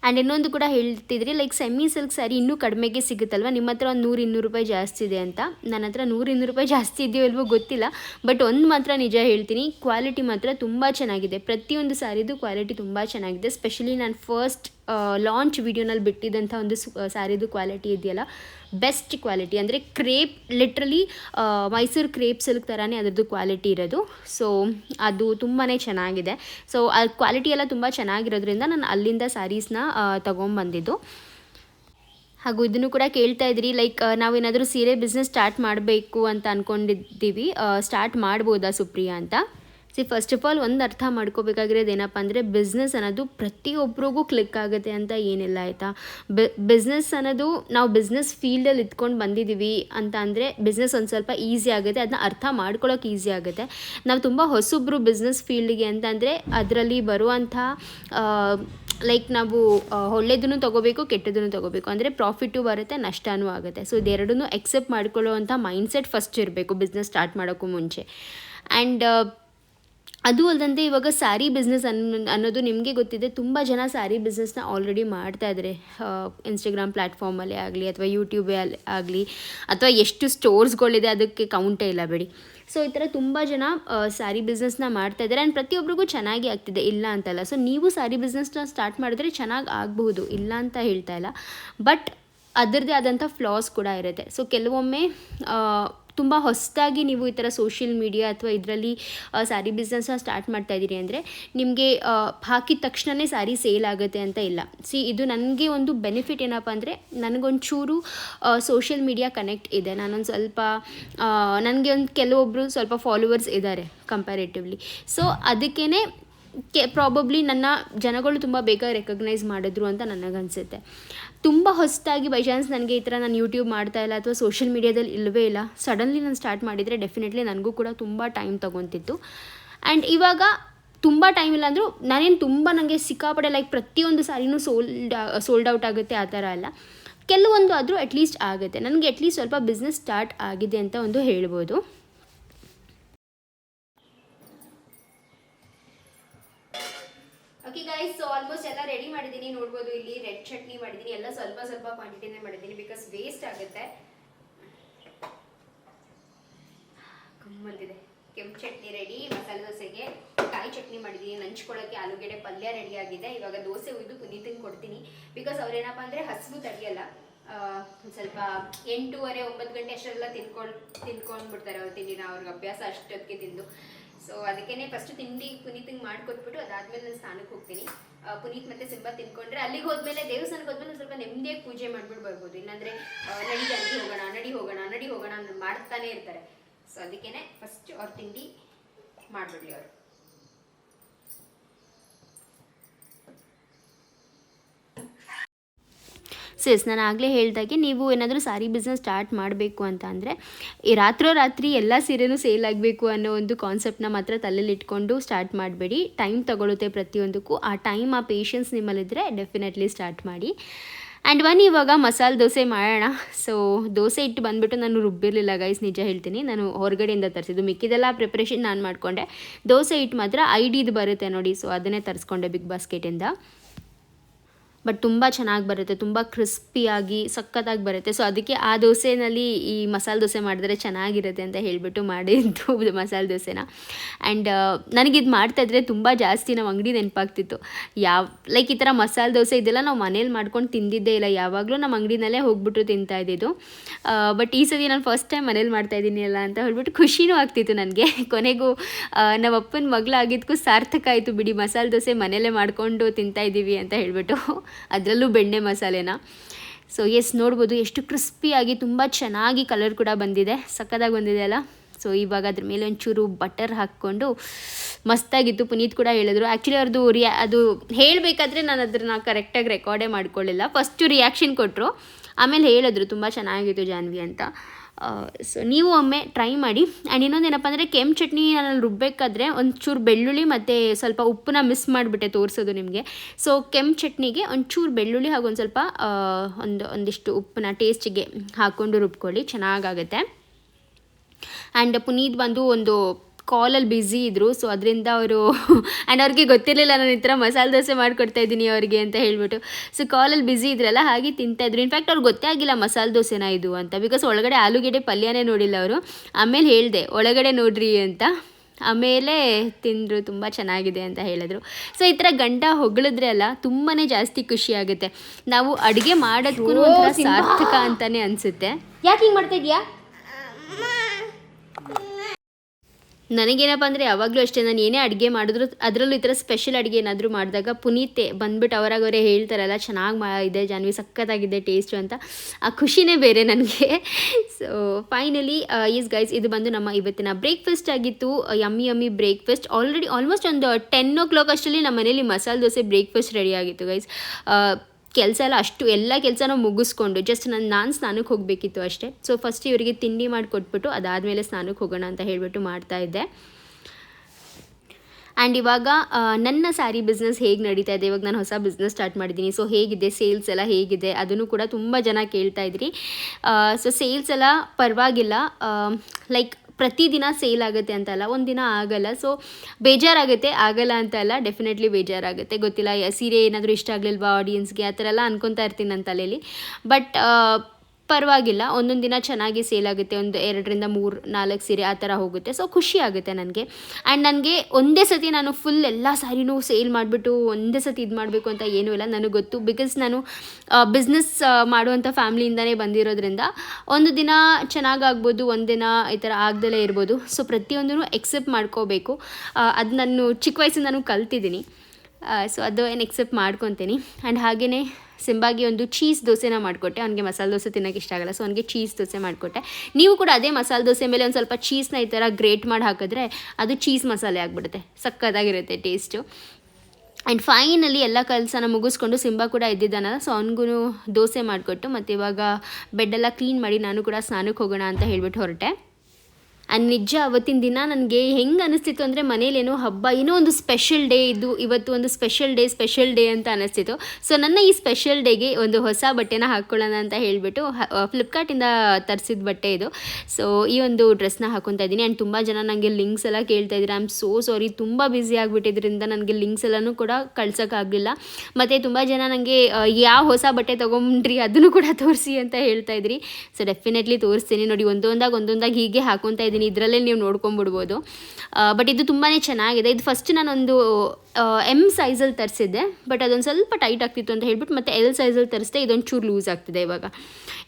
ಆ್ಯಂಡ್ ಇನ್ನೊಂದು ಕೂಡ ಹೇಳ್ತಿದ್ರಿ ಲೈಕ್ ಸೆಮಿ ಸಿಲ್ಕ್ ಸ್ಯಾರಿ ಇನ್ನೂ ಕಡಿಮೆಗೆ ಸಿಗುತ್ತಲ್ವ? ನಿಮ್ಮ ಹತ್ರ ಒಂದು ನೂರು ಇನ್ನೂರು ರೂಪಾಯಿ ಜಾಸ್ತಿ ಇದೆ ಅಂತ. ನನ್ನ ಹತ್ರ ನೂರು ಇನ್ನೂರು ರೂಪಾಯಿ ಜಾಸ್ತಿ ಇದೆಯೋ ಇಲ್ವೋ ಗೊತ್ತಿಲ್ಲ. ಬಟ್ ಒಂದು ಮಾತ್ರ ನಿಜ ಹೇಳ್ತೀನಿ ಕ್ವಾಲಿಟಿ ಮಾತ್ರ ತುಂಬ ಚೆನ್ನಾಗಿದೆ. ಪ್ರತಿಯೊಂದು ಸ್ಯಾರಿದು ಕ್ವಾಲಿಟಿ ತುಂಬ ಚೆನ್ನಾಗಿದೆ ಸ್ಪೆಷಲಿ ನಾನು ಫಸ್ಟ್ ಲಾಂಚ್ ವಿಡಿಯೋನಲ್ಲಿ ಬಿಟ್ಟಿದ್ದಂಥ ಒಂದು ಸ್ಯಾರಿದು ಕ್ವಾಲಿಟಿ ಇದೆಯಲ್ಲ? ಬೆಸ್ಟ್ ಕ್ವಾಲಿಟಿ ಅಂದರೆ crepe literally Mysore crepe silk ಥರನೇ ಅದರದ್ದು ಕ್ವಾಲಿಟಿ ಇರೋದು. ಸೊ ಅದು ತುಂಬಾ ಚೆನ್ನಾಗಿದೆ. ಸೊ ಆ ಕ್ವಾಲಿಟಿ ಎಲ್ಲ ತುಂಬ ಚೆನ್ನಾಗಿರೋದ್ರಿಂದ ನಾನು ಅಲ್ಲಿಂದ ಸ್ಯಾರೀಸ್ನ ತೊಗೊಂಬಂದಿದ್ದು. ಹಾಗೂ ಇದನ್ನು ಕೂಡ ಕೇಳ್ತಾ ಇದ್ರಿ ಲೈಕ್ ನಾವೇನಾದರೂ ಸೀರೆ ಬಿಸ್ನೆಸ್ ಸ್ಟಾರ್ಟ್ ಮಾಡಬೇಕು ಅಂತ ಅಂದ್ಕೊಂಡಿದ್ದೀವಿ ಸ್ಟಾರ್ಟ್ ಮಾಡ್ಬೋದಾ ಸುಪ್ರಿಯಾ ಅಂತ? ಸಿ ಫಸ್ಟ್ ಆಫ್ ಆಲ್ ಒಂದು ಅರ್ಥ ಮಾಡ್ಕೋಬೇಕಾಗಿರೋದು ಏನಪ್ಪ ಅಂದರೆ ಬಿಸ್ನೆಸ್ ಅನ್ನೋದು ಪ್ರತಿಯೊಬ್ಬರಿಗೂ ಕ್ಲಿಕ್ ಆಗುತ್ತೆ ಅಂತ ಏನಿಲ್ಲ, ಆಯಿತಾ? ಬಿಸ್ನೆಸ್ ಅನ್ನೋದು ನಾವು ಬಿಸ್ನೆಸ್ ಫೀಲ್ಡಲ್ಲಿ ಇದ್ಕೊಂಡು ಬಂದಿದ್ದೀವಿ ಅಂತ ಅಂದರೆ ಬಿಸ್ನೆಸ್ ಒಂದು ಸ್ವಲ್ಪ ಈಸಿ ಆಗುತ್ತೆ ಅದನ್ನ ಅರ್ಥ ಮಾಡ್ಕೊಳ್ಳೋಕೆ ಈಸಿ ಆಗುತ್ತೆ. ನಾವು ತುಂಬ ಹೊಸಬ್ರು ಬಿಸ್ನೆಸ್ ಫೀಲ್ಡ್ಗೆ ಅಂತ ಅಂದರೆ ಅದರಲ್ಲಿ ಬರುವಂಥ ಲೈಕ್ ನಾವು ಒಳ್ಳೇದನ್ನು ತೊಗೋಬೇಕು, ಕೆಟ್ಟದನ್ನು ತೊಗೋಬೇಕು. ಅಂದರೆ ಪ್ರಾಫಿಟು ಬರುತ್ತೆ, ನಷ್ಟನೂ ಆಗುತ್ತೆ. ಸೊ ಇದೆರಡನ್ನೂ ಎಕ್ಸೆಪ್ಟ್ ಮಾಡ್ಕೊಳ್ಳೋವಂಥ ಮೈಂಡ್ಸೆಟ್ ಫಸ್ಟ್ ಇರಬೇಕು ಬಿಸ್ನೆಸ್ ಸ್ಟಾರ್ಟ್ ಮಾಡೋಕ್ಕೂ ಮುಂಚೆ. ಆ್ಯಂಡ್ ಅದು ಅಲ್ಲದಂತೆ ಇವಾಗ ಸ್ಯಾರಿ ಬಿಸ್ನೆಸ್ ಅನ್, ಅನ್ನೋದು ನಿಮಗೆ ಗೊತ್ತಿದೆ. ತುಂಬ ಜನ ಸ್ಯಾರಿ ಬಿಸ್ನೆಸ್ನ ಆಲ್ರೆಡಿ ಮಾಡ್ತಾ ಇದ್ದಾರೆ ಇನ್ಸ್ಟಾಗ್ರಾಮ್ ಪ್ಲ್ಯಾಟ್ಫಾರ್ಮಲ್ಲೇ ಆಗಲಿ ಅಥವಾ ಯೂಟ್ಯೂಬೇ ಅಲ್ಲಿ ಆಗಲಿ ಅಥವಾ ಎಷ್ಟು ಸ್ಟೋರ್ಸ್ಗಳಿದೆ ಅದಕ್ಕೆ ಕೌಂಟೇ ಇಲ್ಲ ಬಿಡಿ. ಸೊ ಈ ಥರ ತುಂಬ ಜನ ಸ್ಯಾರಿ ಬಿಸ್ನೆಸ್ನ ಮಾಡ್ತಾ ಇದ್ದಾರೆ ಆ್ಯಂಡ್ ಪ್ರತಿಯೊಬ್ಬರಿಗೂ ಚೆನ್ನಾಗಿ ಆಗ್ತಿದೆ. ಇಲ್ಲ ಅಂತಲ್ಲ. ಸೊ ನೀವು ಸ್ಯಾರಿ ಬಿಸ್ನೆಸ್ನ ಸ್ಟಾರ್ಟ್ ಮಾಡಿದ್ರೆ ಚೆನ್ನಾಗಿ ಆಗಬಹುದು. ಇಲ್ಲ ಅಂತ ಹೇಳ್ತಾ ಇಲ್ಲ. ಬಟ್ ಅದರದೇ ಆದಂಥ ಫ್ಲಾಸ್ ಕೂಡ ಇರುತ್ತೆ. ಸೊ ಕೆಲವೊಮ್ಮೆ ತುಂಬ ಹೊಸದಾಗಿ ನೀವು ಈ ಥರ ಸೋಷಿಯಲ್ ಮೀಡಿಯಾ ಅಥವಾ ಇದರಲ್ಲಿ ಸ್ಯಾರಿ ಬಿಸ್ನೆಸ್ನ ಸ್ಟಾರ್ಟ್ ಮಾಡ್ತಾ ಇದ್ದೀರಿ ಅಂದರೆ ನಿಮಗೆ ಹಾಕಿದ ತಕ್ಷಣವೇ ಸ್ಯಾರಿ ಸೇಲ್ ಆಗುತ್ತೆ ಅಂತ ಇಲ್ಲ. ಸಿ ಇದು ನನಗೆ ಒಂದು ಬೆನಿಫಿಟ್ ಏನಪ್ಪ ಅಂದರೆ ನನಗೊಂಚೂರು ಸೋಷಿಯಲ್ ಮೀಡಿಯಾ ಕನೆಕ್ಟ್ ಇದೆ. ನಾನೊಂದು ಸ್ವಲ್ಪ ನನಗೆ ಒಂದು ಕೆಲವೊಬ್ಬರು ಸ್ವಲ್ಪ ಫಾಲೋವರ್ಸ್ ಇದ್ದಾರೆ ಕಂಪ್ಯಾರೇಟಿವ್ಲಿ ಸೊ ಅದಕ್ಕೇ ಕೆ ಪ್ರಾಬಬ್ಲಿ ನನ್ನ ಜನಗಳು ತುಂಬ ಬೇಗ ರೆಕಗ್ನೈಸ್ ಮಾಡಿದ್ರು ಅಂತ ನನಗನ್ಸುತ್ತೆ. ತುಂಬ ಹೊಸದಾಗಿ ಬೈ ಚಾನ್ಸ್ ನನಗೆ ಈ ಥರ ನಾನು ಯೂಟ್ಯೂಬ್ ಮಾಡ್ತಾ ಇಲ್ಲ ಅಥವಾ ಸೋಷಿಯಲ್ ಮೀಡ್ಯಾದಲ್ಲಿ ಇಲ್ಲವೇ ಇಲ್ಲ ಸಡನ್ಲಿ ನಾನು ಸ್ಟಾರ್ಟ್ ಮಾಡಿದರೆ ಡೆಫಿನೆಟ್ಲಿ ನನಗೂ ಕೂಡ ತುಂಬ ಟೈಮ್ ತೊಗೊತಿತ್ತು. ಆ್ಯಂಡ್ ಇವಾಗ ತುಂಬ ಟೈಮ್ ಇಲ್ಲ ಅಂದರೂ ನಾನೇನು ತುಂಬ ನನಗೆ ಸಿಕ್ಕಾಪಡೆ ಲೈಕ್ ಪ್ರತಿಯೊಂದು ಸಾರಿನೂ ಸೋಲ್ಡ್ ಸೋಲ್ಡ್ ಔಟ್ ಆಗುತ್ತೆ ಆ ಥರ ಅಲ್ಲ. ಕೆಲವೊಂದು ಆದರೂ ಅಟ್ಲೀಸ್ಟ್ ಆಗುತ್ತೆ. ನನಗೆ ಅಟ್ಲೀಸ್ಟ್ ಸ್ವಲ್ಪ ಬಿಸ್ನೆಸ್ ಸ್ಟಾರ್ಟ್ ಆಗಿದೆ ಅಂತ ಒಂದು ಹೇಳ್ಬೋದು. ಓಕೆ ಗೈಸ್ ಸೊ ಆಲ್ಮೋಸ್ಟ್ ಎಲ್ಲ ರೆಡಿ ಮಾಡಿದ್ದೀನಿ ನೋಡ್ಬೋದು ಇಲ್ಲಿ ರೆಡ್ ಚಟ್ನಿ ಮಾಡಿದ್ದೀನಿ ಎಲ್ಲ ಸ್ವಲ್ಪ ಸ್ವಲ್ಪ ಕ್ವಾಂಟಿಟಿನೇ ಮಾಡಿದ್ದೀನಿ ಬಿಕಾಸ್ ವೇಸ್ಟ್ ಆಗುತ್ತೆ. ಕಮ್ಮಂತಿದೆ ಕೆಂಪು ಚಟ್ನಿ ರೆಡಿ ಮಸಾಲೆ ದೋಸೆಗೆ. ಕಾಯಿ ಚಟ್ನಿ ಮಾಡಿದ್ದೀನಿ ನಂಚ್ಕೊಳ್ಳೋಕ್ಕೆ ಆಲೂಗೆಡ್ಡೆ ಪಲ್ಯ ರೆಡಿ ಆಗಿದೆ. ಇವಾಗ ದೋಸೆ ಉಯ್ದು ಪುನೀತಿಗೆ ಕೊಡ್ತೀನಿ. ಬಿಕಾಸ್ ಅವ್ರೇನಪ್ಪ ಅಂದರೆ ಹಸಿವು ತಡೆಯಲ್ಲ ಸ್ವಲ್ಪ ಎಂಟೂವರೆ, ಒಂಬತ್ತು ಗಂಟೆ ಅಷ್ಟೆಲ್ಲ ತಿನ್ಕೊಂಡು ತಿನ್ಕೊಂಡ್ಬಿಡ್ತಾರೆ ಅವ್ರು ತಿಂಡಿನ. ಅವ್ರಿಗೆ ಅಭ್ಯಾಸ ಅಷ್ಟೊತ್ತಿಗೆ ತಿಂದು. ಸೊ ಅದಕ್ಕೇನೆ ಫಸ್ಟ್ ತಿಂಡಿ ಪುನೀತಿಗೆ ಮಾಡ್ಕೊಟ್ಬಿಟ್ಟು ಅದಾದ್ಮೇಲೆ ನಾನು ಸ್ನಾನಕ್ಕೆ ಹೋಗ್ತೀನಿ. ಪುನೀತ್ ಮತ್ತೆ ಸಿಂಬಾ ತಿನ್ಕೊಂಡ್ರೆ ಅಲ್ಲಿಗೆ ಹೋದ್ಮೇಲೆ ದೇವಸ್ಥಾನಕ್ಕೆ ಹೋದ್ಮೇಲೆ ಸ್ವಲ್ಪ ನೆಮ್ಮದಿಯಾಗಿ ಪೂಜೆ ಮಾಡ್ಬಿಟ್ಟು ಬರ್ಬೋದು. ಇಲ್ಲಾಂದ್ರೆ ನಡಿ ಅಲ್ಲಿ ಹೋಗೋಣ, ನಡಿ ಹೋಗೋಣ ನಡಿ ಹೋಗೋಣ ಮಾಡ್ತಾನೆ ಇರ್ತಾರೆ. ಸೊ ಅದಕ್ಕೇನೆ ಫಸ್ಟ್ ಅವ್ರ ತಿಂಡಿ ಮಾಡ್ಬಿಡ್ಲಿ ಅವರು. ಸಿಸ್ ನಾನು ಆಗಲೇ ಹೇಳ್ದಾಗೆ ನೀವು ಏನಾದರೂ ಸಾರಿ ಬಿಸ್ನೆಸ್ ಸ್ಟಾರ್ಟ್ ಮಾಡಬೇಕು ಅಂತ ಅಂದರೆ, ಈ ರಾತ್ರೋರಾತ್ರಿ ಎಲ್ಲ ಸೀರೆನೂ ಸೇಲ್ ಆಗಬೇಕು ಅನ್ನೋ ಒಂದು ಕಾನ್ಸೆಪ್ಟ್ನ ಮಾತ್ರ ತಲೆಯಲ್ಲಿ ಇಟ್ಕೊಂಡು ಸ್ಟಾರ್ಟ್ ಮಾಡಬೇಡಿ. ಟೈಮ್ ತಗೊಳುತ್ತೆ ಪ್ರತಿಯೊಂದಕ್ಕೂ. ಆ ಟೈಮ್ ಆ ಪೇಷನ್ಸ್ ನಿಮ್ಮಲ್ಲಿದ್ದರೆ ಡೆಫಿನೆಟ್ಲಿ ಸ್ಟಾರ್ಟ್ ಮಾಡಿ. ಆ್ಯಂಡ್ ಒನ್ ಇವಾಗ ಮಸಾಲೆ ದೋಸೆ ಮಾಡೋಣ. ಸೊ ದೋಸೆ ಇಟ್ಟು ಬಂದುಬಿಟ್ಟು ನಾನು ರುಬ್ಬಿರಲಿಲ್ಲ ಗೈಸ್ ನಿಜ ಹೇಳ್ತೀನಿ. ನಾನು ಹೊರಗಡೆಯಿಂದ ತರಿಸಿದ್ದು. ಮಿಕ್ಕಿದೆಲ್ಲ ಪ್ರಿಪ್ರೇಷನ್ ನಾನು ಮಾಡಿಕೊಂಡೆ. ದೋಸೆ ಇಟ್ಟು ಮಾತ್ರ ಐಡಿದು ಬರುತ್ತೆ ನೋಡಿ. ಸೊ ಅದನ್ನೇ ತರಿಸ್ಕೊಂಡೆ ಬಿಗ್ ಬಾಸ್ಕೆಟಿಂದ ಬಟ್ ತುಂಬ ಚೆನ್ನಾಗಿ ಬರುತ್ತೆ, ತುಂಬ ಕ್ರಿಸ್ಪಿಯಾಗಿ ಸಖತ್ತಾಗಿ ಬರುತ್ತೆ. ಸೊ ಅದಕ್ಕೆ ಆ ದೋಸೆನಲ್ಲಿ ಈ ಮಸಾಲೆ ದೋಸೆ ಮಾಡಿದ್ರೆ ಚೆನ್ನಾಗಿರುತ್ತೆ ಅಂತ ಹೇಳಿಬಿಟ್ಟು ಮಾಡಿದ್ದು ಮಸಾಲೆ ದೋಸೆನ. ಆ್ಯಂಡ್ ನನಗಿದು ಮಾಡ್ತಾಯಿದ್ರೆ ತುಂಬ ಜಾಸ್ತಿ ನಾವು ಅಂಗಡಿ ನೆನಪಾಗ್ತಿತ್ತು. ಯಾವ ಲೈಕ್ ಈ ಥರ ಮಸಾಲೆ ದೋಸೆ ಇದೆಲ್ಲ ನಾವು ಮನೇಲಿ ಮಾಡ್ಕೊಂಡು ತಿಂದಿದ್ದೇ ಇಲ್ಲ. ಯಾವಾಗಲೂ ನಮ್ಮ ಅಂಗಡಿನಲ್ಲೇ ಹೋಗ್ಬಿಟ್ಟು ತಿಂತಾ ಇದ್ದಿದ್ದು. ಬಟ್ ಈ ಸತಿ ನಾನು ಫಸ್ಟ್ ಟೈಮ್ ಮನೇಲಿ ಮಾಡ್ತಾ ಇದ್ದೀನಿ ಅಲ್ಲ ಅಂತ ಹೇಳ್ಬಿಟ್ಟು ಖುಷಿನೂ ಆಗ್ತಿತ್ತು ನನಗೆ. ಕೊನೆಗೂ ನಮ್ಮ ಅಪ್ಪನ ಮಗಳಾಗಿದ್ದಕ್ಕೂ ಸಾರ್ಥಕ ಆಯಿತು ಬಿಡಿ ಮಸಾಲೆ ದೋಸೆ ಮನೇಲೇ ಮಾಡಿಕೊಂಡು ತಿಂತಾ ಇದ್ದೀವಿ ಅಂತ ಹೇಳ್ಬಿಟ್ಟು. ಅದರಲ್ಲೂ ಬೆಣ್ಣೆ ಮಸಾಲೆನ. ಸೊ ಎಸ್ ನೋಡ್ಬೋದು, ಎಷ್ಟು ಕ್ರಿಸ್ಪಿಯಾಗಿ ತುಂಬ ಚೆನ್ನಾಗಿ ಕಲರ್ ಕೂಡ ಬಂದಿದೆ. ಸಕ್ಕದಾಗಿ ಬಂದಿದೆ ಅಲ್ಲ? ಸೊ ಇವಾಗ ಅದ್ರ ಮೇಲೆ ಒಂಚೂರು ಬಟರ್ ಹಾಕ್ಕೊಂಡು ಮಸ್ತಾಗಿತ್ತು. ಪುನೀತ್ ಕೂಡ ಹೇಳಿದ್ರು. ಆ್ಯಕ್ಚುಲಿ ಅವ್ರದ್ದು ರಿಯಾ ಅದು ಹೇಳಬೇಕಾದ್ರೆ ನಾನು ಅದನ್ನ ಕರೆಕ್ಟಾಗಿ ರೆಕಾರ್ಡೇ ಮಾಡ್ಕೊಳ್ಳಿಲ್ಲ. ಫಸ್ಟು ರಿಯಾಕ್ಷನ್ ಕೊಟ್ಟರು ಆಮೇಲೆ ಹೇಳಿದ್ರು, ತುಂಬ ಚೆನ್ನಾಗಿತ್ತು ಜಾನ್ವಿ ಅಂತ. ಸೊ ನೀವು ಒಮ್ಮೆ ಟ್ರೈ ಮಾಡಿ. ಆ್ಯಂಡ್ ಇನ್ನೊಂದೇನಪ್ಪ ಅಂದರೆ, ಕೆಂಪು ಚಟ್ನಿ ನಾನು ರುಬ್ಬಬೇಕಾದ್ರೆ ಒಂಚೂರು ಬೆಳ್ಳುಳ್ಳಿ ಮತ್ತು ಸ್ವಲ್ಪ ಉಪ್ಪನ್ನ ಮಿಸ್ ಮಾಡಿಬಿಟ್ಟೆ ತೋರಿಸೋದು ನಿಮಗೆ. ಸೊ ಕೆಂಪು ಚಟ್ನಿಗೆ ಒಂಚೂರು ಬೆಳ್ಳುಳ್ಳಿ ಹಾಗೂ ಸ್ವಲ್ಪ ಒಂದು, ಒಂದಿಷ್ಟು ಉಪ್ಪನ್ನ ಟೇಸ್ಟಿಗೆ ಹಾಕ್ಕೊಂಡು ರುಬ್ಕೊಳ್ಳಿ, ಚೆನ್ನಾಗಾಗುತ್ತೆ. ಆ್ಯಂಡ್ ಪುನೀತ್ ಬಂದು ಒಂದು ಕಾಲಲ್ಲಿ ಬ್ಯುಸಿ ಇದ್ದರು ಸೊ ಅದರಿಂದ ಅವರು ಆ್ಯಂಡ್ ಅವ್ರಿಗೆ ಗೊತ್ತಿರಲಿಲ್ಲ ನಾನು ಈ ಥರ ಮಸಾಲೆ ದೋಸೆ ಮಾಡಿಕೊಡ್ತಾ ಇದ್ದೀನಿ ಅವರಿಗೆ ಅಂತ ಹೇಳಿಬಿಟ್ಟು. ಸೊ ಕಾಲಲ್ಲಿ ಬ್ಯುಸಿ ಇದ್ರಲ್ಲ ಹಾಗೆ ತಿಂತಾಯಿದ್ರು ಇನ್ಫ್ಯಾಕ್ಟ್ ಅವ್ರಿಗೆ ಗೊತ್ತೇ ಆಗಿಲ್ಲ ಮಸಾಲೆ ದೋಸೆನ ಇದು ಅಂತ ಬಿಕಾಸ್ ಒಳಗಡೆ ಆಲೂಗೆಡ್ಡೆ ಪಲ್ಯನೇ ನೋಡಿಲ್ಲ ಅವರು. ಆಮೇಲೆ ಹೇಳಿದೆ ಒಳಗಡೆ ನೋಡ್ರಿ ಅಂತ. ಆಮೇಲೆ ತಿಂದರು ತುಂಬ ಚೆನ್ನಾಗಿದೆ ಅಂತ ಹೇಳಿದ್ರು. ಸೊ ಈ ಥರ ಗಂಡ ಹೊಗಳಿದ್ರೆ ಅಲ್ಲ ತುಂಬಾ ಜಾಸ್ತಿ ಖುಷಿ ಆಗುತ್ತೆ. ನಾವು ಅಡುಗೆ ಮಾಡೋದಕ್ಕೂ ಒಂಥರ ಸಾರ್ಥಕ ಅಂತಲೇ ಅನಿಸುತ್ತೆ. ಯಾಕೆ ಹಿಂಗೆ ಮಾಡ್ತಾ ಇದೆಯಾ ನನಗೇನಪ್ಪ ಅಂದರೆ ಯಾವಾಗಲೂ ಅಷ್ಟೇ, ನಾನು ಏನೇ ಅಡುಗೆ ಮಾಡಿದ್ರು ಅದರಲ್ಲೂ ಈ ಥರ ಸ್ಪೆಷಲ್ ಅಡುಗೆ ಏನಾದರೂ ಮಾಡಿದಾಗ ಪುನೀತೆ ಬಂದ್ಬಿಟ್ಟು ಅವರಾಗವರೇ ಹೇಳ್ತಾರಲ್ಲ, ಚೆನ್ನಾಗಿ ಮಾ ಇದೆ ಜಾನ್ವಿ, ಸಖತ್ತಾಗಿದೆ ಟೇಸ್ಟು ಅಂತ. ಆ ಖುಷಿನೇ ಬೇರೆ ನನಗೆ. ಸೊ ಫೈನಲಿ ಈಸ್ ಗೈಸ್ ಇದು ಬಂದು ನಮ್ಮ ಇವತ್ತಿನ ಬ್ರೇಕ್ಫಾಸ್ಟ್ ಆಗಿತ್ತು. Yummy yummy breakfast already almost ಒಂದು ಟೆನ್ ಓ ಕ್ಲಾಕ್ ಅಷ್ಟರಲ್ಲಿ ನಮ್ಮ ಮನೇಲಿ ಮಸಾಲೆ ದೋಸೆ ಬ್ರೇಕ್ಫಾಸ್ಟ್ ರೆಡಿ ಆಗಿತ್ತು ಗೈಸ್ ಕೆಲಸ ಎಲ್ಲ ಅಷ್ಟು ಎಲ್ಲ ಕೆಲಸನೂ ಮುಗಿಸ್ಕೊಂಡು ಜಸ್ಟ್ ನಾನು ನಾನು ಸ್ನಾನಕ್ಕೆ ಹೋಗಬೇಕಿತ್ತು ಅಷ್ಟೇ. ಸೊ ಫಸ್ಟ್ ಇವರಿಗೆ ತಿಂಡಿ ಮಾಡಿ ಕೊಟ್ಬಿಟ್ಟು ಅದಾದಮೇಲೆ ಸ್ನಾನಕ್ಕೆ ಹೋಗೋಣ ಅಂತ ಹೇಳಿಬಿಟ್ಟು ಮಾಡ್ತಾ ಇದ್ದೆ. ಆ್ಯಂಡ್ ಇವಾಗ ನನ್ನ ಸ್ಯಾರಿ ಬಿಸ್ನೆಸ್ ಹೇಗೆ ನಡೀತಾ ಇದೆ? ಇವಾಗ ನಾನು ಹೊಸ ಬಿಸ್ನೆಸ್ ಸ್ಟಾರ್ಟ್ ಮಾಡಿದ್ದೀನಿ. ಸೊ ಹೇಗಿದೆ? ಸೇಲ್ಸ್ ಎಲ್ಲ ಹೇಗಿದೆ? ಅದನ್ನು ಕೂಡ ತುಂಬ ಜನ ಕೇಳ್ತಾ ಇದ್ರಿ. ಸೊ ಸೇಲ್ಸ್ ಎಲ್ಲ ಪರವಾಗಿಲ್ಲ. ಲೈಕ್ ಪ್ರತಿದಿನ ಸೇಲ್ ಆಗುತ್ತೆ ಅಂತಲ್ಲ ಒಂದಿನ ಆಗಲ್ಲ. ಸೊ ಬೇಜಾರಾಗುತ್ತೆ, ಆಗಲ್ಲ ಅಂತ ಅಲ್ಲ ಡೆಫಿನೆಟ್ಲಿ ಬೇಜಾರಾಗುತ್ತೆ. ಗೊತ್ತಿಲ್ಲ, ಸೀರೆ ಏನಾದರೂ ಇಷ್ಟ ಆಗಲಿಲ್ವಾ ಆಡಿಯನ್ಸ್ಗೆ ಆ ಥರ ಎಲ್ಲ ಅನ್ಕೊತಾ ಇರ್ತೀನಿ ನನ್ನ ತಲೆಯಲ್ಲಿ ಬಟ್ ಪರವಾಗಿಲ್ಲ, ಒಂದೊಂದು ದಿನ ಚೆನ್ನಾಗಿ ಸೇಲ್ ಆಗುತ್ತೆ, ಒಂದು ಎರಡರಿಂದ ಮೂರು, ನಾಲ್ಕು ಸೀರೆ ಆ ಥರ ಹೋಗುತ್ತೆ. ಸೊ ಖುಷಿ ಆಗುತ್ತೆ ನನಗೆ. ಆ್ಯಂಡ್ ನನಗೆ ಒಂದೇ ಸತಿ ನಾನು ಫುಲ್ ಎಲ್ಲ ಸಾರಿನೂ ಸೇಲ್ ಮಾಡಿಬಿಟ್ಟು ಒಂದೇ ಸತಿ ಇದು ಮಾಡಬೇಕು ಅಂತ ಏನೂ ಇಲ್ಲ, ನನಗೆ ಗೊತ್ತು. ಬಿಕಾಸ್ ನಾನು ಬಿಸ್ನೆಸ್ ಮಾಡುವಂಥ ಫ್ಯಾಮ್ಲಿಯಿಂದನೇ ಬಂದಿರೋದ್ರಿಂದ ಒಂದು ದಿನ ಚೆನ್ನಾಗಾಗ್ಬೋದು ಒಂದಿನ ದಿನ ಈ ಥರ ಆಗ್ದಲೇ ಇರ್ಬೋದು. ಸೊ ಪ್ರತಿಯೊಂದೂ ಎಕ್ಸೆಪ್ಟ್ ಮಾಡ್ಕೋಬೇಕು. ಅದು ನಾನು ಚಿಕ್ಕ ವಯಸ್ಸಿಂದನೂ ಕಲ್ತಿದ್ದೀನಿ. ಸೊ ಅದು ಏನು ಎಕ್ಸೆಪ್ಟ್ ಮಾಡ್ಕೊತೀನಿ. ಆ್ಯಂಡ್ ಹಾಗೇ ಸಿಂಬಾಗಿ ಒಂದು ಚೀಸ್ ದೋಸೆನ ಮಾಡಿಕೊಟ್ಟೆ. ಅವನಿಗೆ ಮಸಾಲೆ ದೋಸೆ ತಿನ್ನೋಕೆ ಇಷ್ಟ ಆಗಲ್ಲ. ಸೊ ಅವನಿಗೆ ಚೀಸ್ ದೋಸೆ ಮಾಡಿಕೊಟ್ಟೆ. ನೀವು ಕೂಡ ಅದೇ ಮಸಾಲೆ ದೋಸೆ ಮೇಲೆ ಒಂದು ಸ್ವಲ್ಪ ಚೀಸ್ನ ಈ ಥರ ಗ್ರೇಟ್ ಮಾಡಿ ಹಾಕಿದ್ರೆ ಅದು ಚೀಸ್ ಮಸಾಲೆ ಆಗಿಬಿಡುತ್ತೆ. ಸಕ್ಕತ್ತಾಗಿರುತ್ತೆ ಟೇಸ್ಟು ಆ್ಯಂಡ್ ಫೈನಲಿ ಎಲ್ಲ ಕೆಲಸನ ಮುಗಿಸ್ಕೊಂಡು ಸಿಂಬಾ ಕೂಡ ಇದ್ದಿದ್ದಾನಲ್ಲ ಸೊ ಅವನಿಗೂ ದೋಸೆ ಮಾಡಿಕೊಟ್ಟು ಮತ್ತು ಇವಾಗ ಬೆಡ್ಡೆಲ್ಲ ಕ್ಲೀನ್ ಮಾಡಿ ನಾನು ಕೂಡ ಸ್ನಾನಕ್ಕೆ ಹೋಗೋಣ ಅಂತ ಹೇಳಿಬಿಟ್ಟು ಹೊರಟೆ. ನಿಜ, ಅವತ್ತಿನ ದಿನ ನನಗೆ ಹೆಂಗೆ ಅನಿಸ್ತಿತ್ತು ಅಂದರೆ ಮನೇಲೇನೋ ಹಬ್ಬ, ಏನೋ ಒಂದು ಸ್ಪೆಷಲ್ ಡೇ ಇದು ಇವತ್ತು ಒಂದು ಸ್ಪೆಷಲ್ ಡೇ ಸ್ಪೆಷಲ್ ಡೇ ಅಂತ ಅನಿಸ್ತಿತ್ತು. ಸೊ ನನ್ನ ಈ ಸ್ಪೆಷಲ್ ಡೇಗೆ ಒಂದು ಹೊಸ ಬಟ್ಟೆನ ಹಾಕ್ಕೊಳ್ಳೋಣ ಅಂತ ಹೇಳಿಬಿಟ್ಟು ಫ್ಲಿಪ್ಕಾರ್ಟಿಂದ ತರಿಸಿದ ಬಟ್ಟೆ ಇದು. ಸೊ ಈ ಒಂದು ಡ್ರೆಸ್ನ ಹಾಕೊತಾ ಇದ್ದೀನಿ. ಆ್ಯಂಡ್ ತುಂಬ ಜನ ನನಗೆ ಲಿಂಕ್ಸ್ ಎಲ್ಲ ಕೇಳ್ತಾ ಇದ್ದೀರಾ ಆಮ್ ಸೋ ಸಾರಿ ತುಂಬ ಬ್ಯುಸಿ ಆಗಿಬಿಟ್ಟಿದ್ರಿಂದ ನನಗೆ ಲಿಂಕ್ಸ್ ಎಲ್ಲನೂ ಕೂಡ ಕಳ್ಸೋಕ್ಕಾಗಲಿಲ್ಲ ಮತ್ತು ತುಂಬ ಜನ ನನಗೆ ಯಾವ ಹೊಸ ಬಟ್ಟೆ ತೊಗೊಂಡ್ರಿ, ಅದನ್ನು ಕೂಡ ತೋರಿಸಿ ಅಂತ ಹೇಳ್ತಾ ಇದ್ರಿ. ಸೊ ಡೆಫಿನೆಟ್ಲಿ ತೋರಿಸ್ತೀನಿ. ನೋಡಿ, ಒಂದೊಂದಾಗಿ ಒಂದೊಂದಾಗಿ ಹೀಗೆ ಹಾಕೊತಾ ಇದ್ದೀನಿ. ಇದರಲ್ಲೇ ನೀವು ನೋಡ್ಕೊಂಬಿಡ್ಬೋದು. ಬಟ್ ಇದು ತುಂಬಾ ಚೆನ್ನಾಗಿದೆ. ಇದು ಫಸ್ಟ್ ನಾನೊಂದು ಎಂ ಸೈಜಲ್ಲಿ ತರಿಸಿದ್ದೆ. ಬಟ್ ಅದೊಂದು ಸ್ವಲ್ಪ ಟೈಟ್ ಆಗ್ತಿತ್ತು ಅಂತ ಹೇಳ್ಬಿಟ್ಟು ಮತ್ತೆ ಎಲ್ ಸೈಜಲ್ಲಿ ತರಿಸಿದೆ. ಇದೊಂದು ಚೂರು ಲೂಸ್ ಆಗ್ತಿದೆ ಇವಾಗ.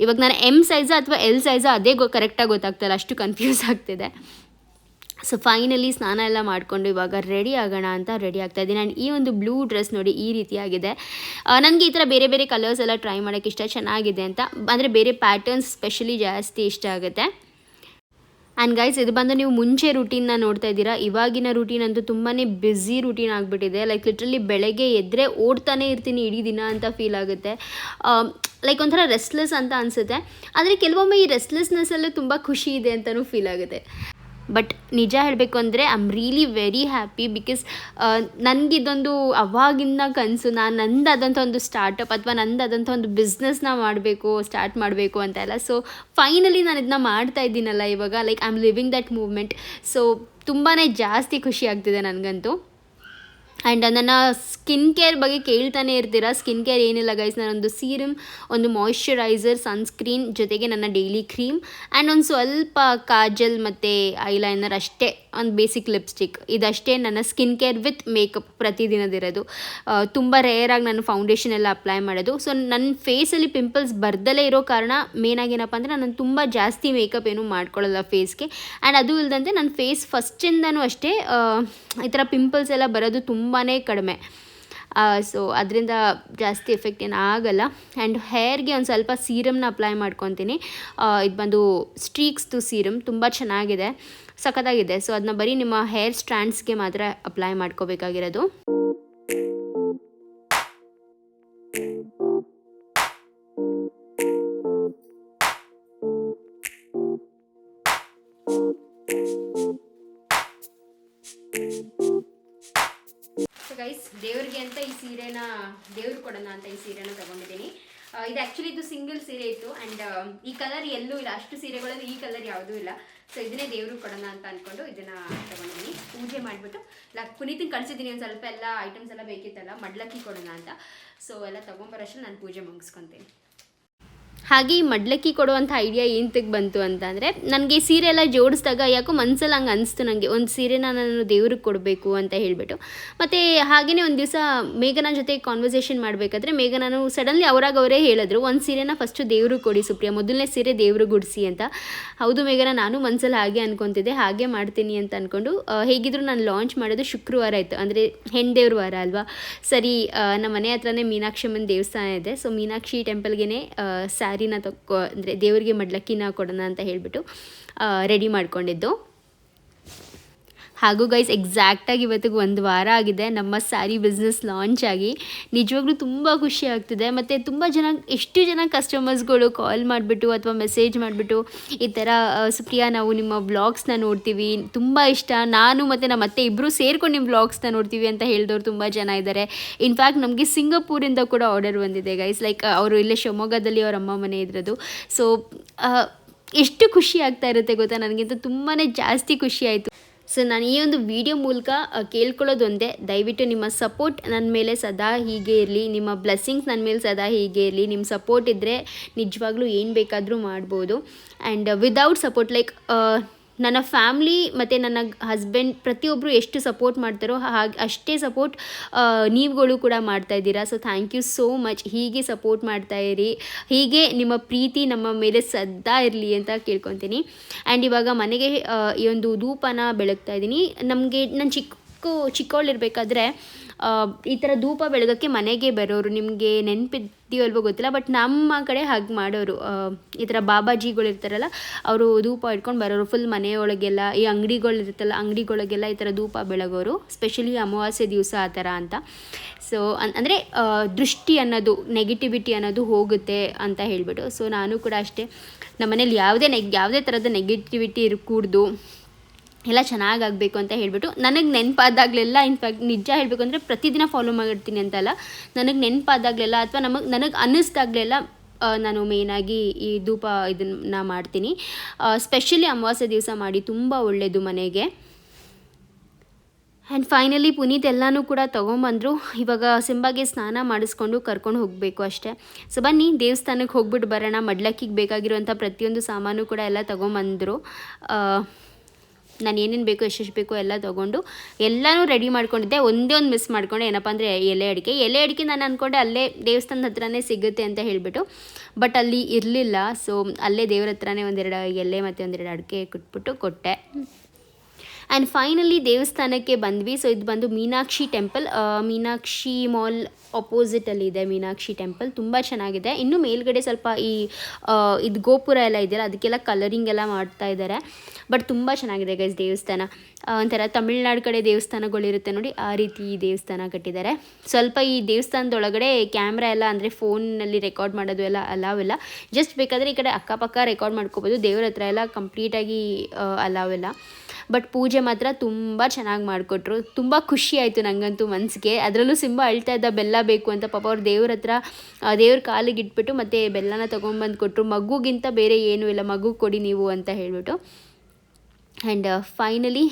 ಇವಾಗ ನಾನು ಎಂ ಸೈಜಾ ಅಥವಾ ಎಲ್ ಸೈಜಾ ಅದೇ ಗೊ ಕರೆಕ್ಟಾಗಿ ಗೊತ್ತಾಗ್ತಾಯಿಲ್ಲ ಅಷ್ಟು ಕನ್ಫ್ಯೂಸ್ ಆಗ್ತಿದೆ. ಸೊ ಫೈನಲಿ ಸ್ನಾನ ಎಲ್ಲ ಮಾಡಿಕೊಂಡು ಇವಾಗ ರೆಡಿ ಆಗೋಣ ಅಂತ ರೆಡಿ ಆಗ್ತಾ ಇದ್ದೀನಿ. ಆ್ಯಂಡ್ ಈ ಒಂದು ಬ್ಲೂ ಡ್ರೆಸ್ ನೋಡಿ ಈ ರೀತಿಯಾಗಿದೆ ನನಗೆ ಈ ಥರ ಬೇರೆ ಬೇರೆ ಕಲರ್ಸ್ ಎಲ್ಲ ಟ್ರೈ ಮಾಡೋಕ್ಕೆ ಇಷ್ಟ ಚೆನ್ನಾಗಿದೆ ಅಂತ. ಅಂದರೆ ಬೇರೆ ಪ್ಯಾಟರ್ನ್ಸ್ ಸ್ಪೆಷಲಿ ಜಾಸ್ತಿ ಇಷ್ಟ ಆಗುತ್ತೆ. ಆ್ಯಂಡ್ ಗೈಸ್ ಇದು ಬಂದು ನೀವು ಮುಂಚೆ ರೂಟೀನ್ನ ನೋಡ್ತಾ ಇದ್ದೀರಾ. ಇವಾಗಿನ ರೂಟೀನ್ ಅಂತೂ ತುಂಬಾ ಬ್ಯುಸಿ ರೂಟೀನ್ ಆಗಿಬಿಟ್ಟಿದೆ. ಲೈಕ್ ಲಿಟ್ರಲಿ ಬೆಳಗ್ಗೆ ಎದ್ದರೆ ಓಡ್ತಾನೆ ಇರ್ತೀನಿ ಇಡೀ ದಿನ ಅಂತ ಫೀಲ್ ಆಗುತ್ತೆ. ಲೈಕ್ ಒಂಥರ ರೆಸ್ಟ್ಲೆಸ್ ಅಂತ ಅನಿಸುತ್ತೆ. ಆದರೆ ಕೆಲವೊಮ್ಮೆ ಈ ರೆಸ್ಟ್ಲೆಸ್ನೆಸ್ಸಲ್ಲೂ ತುಂಬ ಖುಷಿ ಇದೆ ಅಂತಲೂ ಫೀಲ್ ಆಗುತ್ತೆ. ಬಟ್ ನಿಜ ಹೇಳಬೇಕು ಅಂದರೆ I am really very happy because ನನಗಿದೊಂದು ಅವಾಗಿಂದ ಕನಸು ನಾನು ನಂದಾದಂಥ ಒಂದು ಸ್ಟಾರ್ಟಪ್ ಅಥವಾ ನಂದಾದಂಥ ಒಂದು ಬಿಸ್ನೆಸ್ನ ಮಾಡಬೇಕು ಸ್ಟಾರ್ಟ್ ಮಾಡಬೇಕು ಅಂತ ಎಲ್ಲ. ಸೊ ಫೈನಲಿ ನಾನು ಇದನ್ನ ಮಾಡ್ತಾ ಇದ್ದೀನಲ್ಲ ಇವಾಗ like I am living that movement so ತುಂಬಾ ಜಾಸ್ತಿ ಖುಷಿ ಆಗ್ತಿದೆ ನನಗಂತೂ. ಆ್ಯಂಡ್ ನನ್ನ ಸ್ಕಿನ್ ಕೇರ್ ಬಗ್ಗೆ ಕೇಳ್ತಾನೆ ಇರ್ತೀರ? ಸ್ಕಿನ್ ಕೇರ್ ಏನಿಲ್ಲ ಗೈಸ್ ನಾನೊಂದು ಸೀರಮ್ ಒಂದು ಮಾಯಿಶ್ಚರೈಸರ್ ಸನ್ಸ್ಕ್ರೀನ್ ಜೊತೆಗೆ ನನ್ನ ಡೈಲಿ ಕ್ರೀಮ್ ಆ್ಯಂಡ್ ಒಂದು ಸ್ವಲ್ಪ ಕಾಜಲ್ ಮತ್ತು ಐಲೈನರ್ ಅಷ್ಟೇ. ಒಂದು ಬೇಸಿಕ್ ಲಿಪ್ಸ್ಟಿಕ್ ಇದಷ್ಟೇ ನನ್ನ ಸ್ಕಿನ್ ಕೇರ್ ವಿತ್ ಮೇಕಪ್ ಪ್ರತಿದಿನದಿರೋದು ತುಂಬ ರೇರಾಗಿ ನಾನು ಫೌಂಡೇಶನ್ ಎಲ್ಲ ಅಪ್ಲೈ ಮಾಡೋದು. ಸೊ ನನ್ನ ಫೇಸಲ್ಲಿ ಪಿಂಪಲ್ಸ್ ಬರ್ದಲೇ ಇರೋ ಕಾರಣ ಮೇನಾಗಿ ಏನಪ್ಪ ಅಂದರೆ ನಾನು ತುಂಬ ಜಾಸ್ತಿ ಮೇಕಪ್ ಏನೂ ಮಾಡ್ಕೊಳ್ಳಲ್ಲ ಫೇಸ್ಗೆ ಆ್ಯಂಡ್ ಅದು ಇಲ್ಲದಂತೆ ನನ್ನ ಫೇಸ್ ಫಸ್ಟಿಂದನೂ ಅಷ್ಟೇ ಈ ಥರ ಪಿಂಪಲ್ಸ್ ಎಲ್ಲ ಬರೋದು ತುಂಬಾ ಕಡಿಮೆ. ಸೊ ಅದರಿಂದ ಜಾಸ್ತಿ ಎಫೆಕ್ಟ್ ಏನು ಆಗಲ್ಲ. ಆ್ಯಂಡ್ ಹೇರ್ಗೆ ಒಂದು ಸ್ವಲ್ಪ ಸೀರಮ್ನ ಅಪ್ಲೈ ಮಾಡ್ಕೊತೀನಿ. ಇದು ಬಂದು ಸ್ಟ್ರೀಕ್ಸ್ದು ಸೀರಮ್ ತುಂಬ ಚೆನ್ನಾಗಿದೆ. ಸಖತ್ತಾಗಿದೆ. ಸೊ ಅದನ್ನ ಬರೀ ನಿಮ್ಮ ಹೇರ್ ಸ್ಟ್ಯಾಂಡ್ಸ್ಗೆ ಮಾತ್ರ ಅಪ್ಲೈ ಮಾಡ್ಕೋಬೇಕಾಗಿರೋದು. ಗೈಸ್ ದೇವ್ರಿಗೆ ಅಂತ ಈ ಸೀರೆನ, ದೇವ್ರ್ ಕೊಡೋಣ ಅಂತ ಈ ಸೀರೆನ ತಗೊಂಡಿದ್ದೀನಿ. ಇದು ಆ್ಯಕ್ಚುಲಿ ಇದು ಸಿಂಗಲ್ ಸೀರೆ ಇತ್ತು. ಅಂಡ್ ಈ ಕಲರ್ ಎಲ್ಲೂ ಇಲ್ಲ. ಅಷ್ಟು ಸೀರೆಗಳಲ್ಲಿ ಈ ಕಲರ್ ಯಾವುದೂ ಇಲ್ಲ. ಸೊ ಇದನ್ನೇ ದೇವರು ಕೊಡೋಣ ಅಂತ ಅಂದ್ಕೊಂಡು ಇದನ್ನು ತಗೊಂಡಿದ್ದೀನಿ ಪೂಜೆ ಮಾಡಿಬಿಟ್ಟು ಲಕ್ ಪುನೀತಿನ ಕಳಿಸಿದ್ದೀನಿ ಒಂದು ಸ್ವಲ್ಪ ಎಲ್ಲ ಐಟಮ್ಸ್ ಎಲ್ಲ ಬೇಕಿತ್ತಲ್ಲ, ಮಡ್ಲಕ್ಕಿ ಕೊಡೋಣ ಅಂತ. ಸೊ ಎಲ್ಲ ತೊಗೊಂಬರೋಷ್ಟು ನಾನು ಪೂಜೆ ಮುಗಿಸ್ಕೊತೀನಿ. ಹಾಗೆ ಈ ಮಡ್ಲಕ್ಕಿ ಕೊಡುವಂಥ ಐಡಿಯಾ ಎಂತಕ್ಕೆ ಬಂತು ಅಂತಂದರೆ, ನನಗೆ ಈ ಸೀರೆ ಎಲ್ಲ ಜೋಡಿಸಿದಾಗ ಯಾಕೋ ಮನ್ಸಲ್ಲಿ ಹಂಗೆ ಅನಿಸ್ತು ನನಗೆ ಒಂದು ಸೀರೆನ ನಾನು ದೇವ್ರಿಗೆ ಕೊಡಬೇಕು ಅಂತ ಹೇಳಿಬಿಟ್ಟು. ಮತ್ತು ಹಾಗೆಯೇ ಒಂದು ದಿವಸ ಮೇಘನ ಜೊತೆ ಕಾನ್ವರ್ಸೇಷನ್ ಮಾಡಬೇಕಾದ್ರೆ ಮೇಘನನು ಸಡನ್ಲಿ ಅವರಾಗ ಅವರೇ ಹೇಳಿದ್ರು, ಒಂದು ಸೀರೆನ ಫಸ್ಟು ದೇವ್ರಿಗೆ ಕೊಡಿ ಸುಪ್ರಿಯ, ಮೊದಲನೇ ಸೀರೆ ದೇವ್ರಿಗೆ ಗುಡಿಸಿ ಅಂತ. ಹೌದು ಮೇಘನ, ನಾನು ಮನಸ್ಸಲ್ಲಿ ಹಾಗೆ ಅನ್ಕೊತಿದ್ದೆ, ಹಾಗೆ ಮಾಡ್ತೀನಿ ಅಂತ ಅಂದ್ಕೊಂಡು ಹೇಗಿದ್ರು ನಾನು ಲಾಂಚ್ ಮಾಡೋದು ಶುಕ್ರವಾರ ಆಯಿತು. ಅಂದರೆ ಹೆಣ್ಣು ವಾರ ಅಲ್ವಾ? ಸರಿ ನಮ್ಮ ಮನೆ ಹತ್ರನೇ ಮೀನಾಕ್ಷಮ್ಮನ ದೇವಸ್ಥಾನ ಇದೆ. ಸೊ ಮೀನಾಕ್ಷಿ ಟೆಂಪಲ್ಗೆ ಸ್ಯಾರಿನ ತಕ್ಕೊ ಅಂದರೆ ದೇವರಿಗೆ ಮಡ್ಲಕ್ಕಿನ ಕೊಡೋಣ ಅಂತ ಹೇಳಿಬಿಟ್ಟು ರೆಡಿ ಮಾಡ್ಕೊಂಡಿದ್ದು. ಹಾಗೂ ಗೈಸ್ ಎಕ್ಸಾಕ್ಟಾಗಿ ಇವತ್ತಿಗೆ ಒಂದು ವಾರ ಆಗಿದೆ. ನಮ್ಮ ಸ್ಯಾರಿ ಬಿಸ್ನೆಸ್ ಲಾಂಚ್ ಆಗಿ. ನಿಜವಾಗ್ಲೂ ತುಂಬ ಖುಷಿ ಆಗ್ತಿದೆ. ಮತ್ತು ತುಂಬ ಜನ, ಎಷ್ಟು ಜನ ಕಸ್ಟಮರ್ಸ್ಗಳು ಕಾಲ್ ಮಾಡಿಬಿಟ್ಟು ಅಥವಾ ಮೆಸೇಜ್ ಮಾಡಿಬಿಟ್ಟು ಈ ಥರ ಸುಪ್ರಿಯಾ, ನಾವು ನಿಮ್ಮ ವ್ಲಾಗ್ಸ್ನ ನೋಡ್ತೀವಿ. ತುಂಬ ಇಷ್ಟ. ನಾನು ಮತ್ತು ನಮ್ಮ ಅತ್ತೆ ಇಬ್ಬರು ಸೇರ್ಕೊಂಡು ನಿಮ್ಮ ವ್ಲಾಗ್ಸ್ನ ನೋಡ್ತೀವಿ ಅಂತ ಹೇಳಿದವ್ರು ತುಂಬ ಜನ ಇದ್ದಾರೆ ಇನ್ಫ್ಯಾಕ್ಟ್ ನಮಗೆ ಸಿಂಗಪೂರಿಂದ ಕೂಡ ಆರ್ಡರ್ ಬಂದಿದೆ ಗೈಸ್ ಲೈಕ್ ಅವರು ಇಲ್ಲೇ ಶಿವಮೊಗ್ಗದಲ್ಲಿ ಅವ್ರ ಅಮ್ಮ ಮನೆ ಇದ್ರದ್ದು ಸೊ ಎಷ್ಟು ಖುಷಿ ಆಗ್ತಾ ಇರುತ್ತೆ ಗೊತ್ತಾ? ನನಗಿಂತ ತುಂಬಾ ಜಾಸ್ತಿ ಖುಷಿ ಆಯಿತು. ಸೊ ನಾನು ಈ ಒಂದು ವಿಡಿಯೋ ಮೂಲಕ ಕೇಳ್ಕೊಳ್ಳೋದೊಂದೇ. ದಯವಿಟ್ಟು ನಿಮ್ಮ ಸಪೋರ್ಟ್ ನನ್ನ ಮೇಲೆ ಸದಾ ಹೀಗೆ ಇರಲಿ. ನಿಮ್ಮ ಬ್ಲೆಸ್ಸಿಂಗ್ಸ್ ನನ್ನ ಮೇಲೆ ಸದಾ ಹೀಗೆ ಇರಲಿ. ನಿಮ್ಮ ಸಪೋರ್ಟ್ ಇದ್ದರೆ ನಿಜವಾಗ್ಲೂ ಏನು ಬೇಕಾದರೂ ಮಾಡ್ಬೋದು. ಆ್ಯಂಡ್ ವಿದೌಟ್ ಸಪೋರ್ಟ್ ಲೈಕ್ ನನ್ನ ಫ್ಯಾಮ್ಲಿ ಮತ್ತು ನನ್ನ ಹಸ್ಬೆಂಡ್ ಪ್ರತಿಯೊಬ್ಬರು ಎಷ್ಟು ಸಪೋರ್ಟ್ ಮಾಡ್ತಾರೋ ಹಾಗೆ ಅಷ್ಟೇ ಸಪೋರ್ಟ್ ನೀವುಗಳು ಕೂಡ ಮಾಡ್ತಾ ಇದ್ದೀರಾ. So thank you so much ಹೀಗೆ ಸಪೋರ್ಟ್ ಮಾಡ್ತಾ ಇರಿ. ಹೀಗೆ ನಿಮ್ಮ ಪ್ರೀತಿ ನಮ್ಮ ಮೇಲೆ ಸದಾ ಇರಲಿ ಅಂತ ಕೇಳ್ಕೊತೀನಿ. ಆ್ಯಂಡ್ ಇವಾಗ ಮನೆಗೆ ಈ ಒಂದು ಧೂಪನ ಬೆಳಗ್ತಾ ಇದ್ದೀನಿ. ನಮಗೆ, ನಾನು ಚಿಕ್ಕ ಚಿಕ್ಕವಳಿರ್ಬೇಕಾದ್ರೆ ಆ, ಈ ಥರ ಧೂಪ ಬೆಳಗಕ್ಕೆ ಮನೆಗೆ ಬರೋರು ನಿಮಗೆ ನೆನಪಿದ್ದೀವಲ್ವೋ ಗೊತ್ತಿಲ್ಲ ಬಟ್ ನಮ್ಮ ಕಡೆ ಹಾಗೆ ಮಾಡೋರು. ಈ ಥರ ಬಾಬಾಜಿಗಳು ಇರ್ತಾರಲ್ಲ ಅವರು ಧೂಪ ಇಟ್ಕೊಂಡು ಬರೋರು ಫುಲ್ ಮನೆಯೊಳಗೆಲ್ಲ ಈ ಅಂಗಡಿಗಳು ಇರುತ್ತಲ್ಲ ಅಂಗಡಿಗಳಿಗೆಲ್ಲ ಈ ಥರ ಧೂಪ ಬೆಳಗೋರು ಸ್ಪೆಷಲಿ ಅಮಾವಾಸ್ಯೆ ದಿವಸ ಆ ಥರ ಅಂತ. ಸೊ ಅಂದರೆ ದೃಷ್ಟಿ ಅನ್ನೋದು ನೆಗೆಟಿವಿಟಿ ಅನ್ನೋದು ಹೋಗುತ್ತೆ ಅಂತ ಹೇಳಿಬಿಟ್ಟು ಸೊ ನಾನು ಕೂಡ ಅಷ್ಟೇ ನಮ್ಮ ಮನೇಲಿ ಯಾವುದೇ ನೆಗ್ ಯಾವುದೇ ಥರದ ನೆಗೆಟಿವಿಟಿ ಇರಕೂಡ್ದು. ಎಲ್ಲ ಚೆನ್ನಾಗಾಗಬೇಕು ಅಂತ ಹೇಳಿಬಿಟ್ಟು ನನಗೆ ನೆನಪಾದಾಗಲೆಲ್ಲ ಇನ್ಫ್ಯಾಕ್ಟ್ ನಿಜ ಹೇಳಬೇಕು ಅಂದರೆ ಪ್ರತಿದಿನ ಫಾಲೋ ಮಾಡಿರ್ತೀನಿ ಅಂತಲ್ಲ. ನನಗೆ ನೆನಪಾದಾಗಲೆಲ್ಲ ಅಥವಾ ನಮಗೆ ನನಗೆ ಅನ್ನಿಸ್ದಾಗಲೆಲ್ಲ ನಾನು ಮೇಯ್ನಾಗಿ ಈ ಧೂಪ ಇದನ್ನು ಮಾಡ್ತೀನಿ. ಸ್ಪೆಷಲಿ ಅಮಾವಾಸ್ಯೆ ದಿವಸ ಮಾಡಿ ತುಂಬ ಒಳ್ಳೆಯದು ಮನೆಗೆ. ಆ್ಯಂಡ್ ಫೈನಲಿ ಪುನೀತ್ ಎಲ್ಲನೂ ಕೂಡ ತೊಗೊಂಬಂದರು. ಇವಾಗ ಸಿಂಬಾಗೆ ಸ್ನಾನ ಮಾಡಿಸ್ಕೊಂಡು ಕರ್ಕೊಂಡು ಹೋಗಬೇಕು ಅಷ್ಟೇ. ಸೊ ಬನ್ನಿ ದೇವಸ್ಥಾನಕ್ಕೆ ಹೋಗ್ಬಿಟ್ಟು ಬರೋಣ. ಮಡ್ಲಕ್ಕಿಗೆ ಬೇಕಾಗಿರುವಂಥ ಪ್ರತಿಯೊಂದು ಸಾಮಾನು ಕೂಡ ಎಲ್ಲ ತೊಗೊಂಬಂದರು. ನಾನು ಏನೇನು ಬೇಕು ಎಷ್ಟೆಷ್ಟು ಬೇಕು ಎಲ್ಲ ತೊಗೊಂಡು ಎಲ್ಲನೂ ರೆಡಿ ಮಾಡ್ಕೊಂಡಿದ್ದೆ. ಒಂದೇ ಒಂದು ಮಿಸ್ ಮಾಡ್ಕೊಂಡೆ. ಏನಪ್ಪ ಅಂದರೆ ಎಲೆ ಅಡಿಕೆ. ಎಲೆ ಅಡಿಕೆ ನಾನು ಅಂದ್ಕೊಂಡೆ ಅಲ್ಲೇ ದೇವಸ್ಥಾನದ ಹತ್ರನೇ ಸಿಗುತ್ತೆ ಅಂತ ಹೇಳಿಬಿಟ್ಟು. ಬಟ್ ಅಲ್ಲಿ ಇರಲಿಲ್ಲ. ಸೊ ಅಲ್ಲೇ ದೇವ್ರ ಹತ್ರನೇ ಒಂದೆರಡು ಎಲೆ ಮತ್ತು ಒಂದೆರಡು ಅಡಿಕೆ ಕೊಟ್ಬಿಟ್ಟು ಕೊಟ್ಟೆ. ಆ್ಯಂಡ್ ಫೈನಲಿ ದೇವಸ್ಥಾನಕ್ಕೆ ಬಂದ್ವಿ. ಸೊ ಇದು ಬಂದು ಮೀನಾಕ್ಷಿ ಟೆಂಪಲ್ ಮೀನಾಕ್ಷಿ ಮಾಲ್ ಅಪೋಸಿಟಲ್ಲಿ ಇದೆ ಮೀನಾಕ್ಷಿ ಟೆಂಪಲ್ ತುಂಬ ಚೆನ್ನಾಗಿದೆ. ಇನ್ನು ಮೇಲ್ಗಡೆ ಸ್ವಲ್ಪ ಈ ಇದು ಗೋಪುರ ಎಲ್ಲ ಇದೆಯಲ್ಲ, ಅದಕ್ಕೆಲ್ಲ ಕಲರಿಂಗ್ ಎಲ್ಲ ಮಾಡ್ತಾ ಇದ್ದಾರೆ. ಬಟ್ ತುಂಬ ಚೆನ್ನಾಗಿದೆ ಗೈಸ್ ದೇವಸ್ಥಾನ. ಒಂಥರ ತಮಿಳ್ನಾಡು ಕಡೆ ದೇವಸ್ಥಾನಗಳಿರುತ್ತೆ ನೋಡಿ, ಆ ರೀತಿ ಈ ದೇವಸ್ಥಾನ ಕಟ್ಟಿದ್ದಾರೆ. ಸ್ವಲ್ಪ ಈ ದೇವಸ್ಥಾನದೊಳಗಡೆ ಕ್ಯಾಮ್ರಾ ಎಲ್ಲ ಅಂದರೆ ಫೋನಲ್ಲಿ ರೆಕಾರ್ಡ್ ಮಾಡೋದು ಎಲ್ಲ ಅಲಾವ್ ಇಲ್ಲ. ಜಸ್ಟ್ ಬೇಕಾದರೆ ಈ ಕಡೆ ಅಕ್ಕಪಕ್ಕ ರೆಕಾರ್ಡ್ ಮಾಡ್ಕೋಬೋದು. ದೇವ್ರ ಹತ್ರ ಎಲ್ಲ ಕಂಪ್ಲೀಟಾಗಿ ಅಲಾವ್ ಇಲ್ಲ. ಬಟ್ ಪೂಜೆ ಮಾತ್ರ ತುಂಬ ಚೆನ್ನಾಗಿ ಮಾಡಿಕೊಟ್ರು. ತುಂಬ ಖುಷಿ ಆಯಿತು ನನಗಂತೂ ಮನಸ್ಸಿಗೆ ಅದರಲ್ಲೂ ಸಿಂಬ ಅಳ್ತಾ ಇದ್ದ ಬೆಲ್ಲ ಬೇಕು ಅಂತ ಪಾಪ ಅವ್ರು ದೇವ್ರ ಹತ್ರ ದೇವ್ರ ಕಾಲಿಗೆ ಇಟ್ಬಿಟ್ಟು ಮತ್ತು ಬೆಲ್ಲನ ತೊಗೊಂಬಂದು ಕೊಟ್ಟರು ಮಗುಗಿಂತ ಬೇರೆ ಏನೂ ಇಲ್ಲ. ಮಗು ಕೊಡಿ ನೀವು ಅಂತ ಹೇಳಿಬಿಟ್ಟು. ಆ್ಯಂಡ್ ಫೈನಲಿ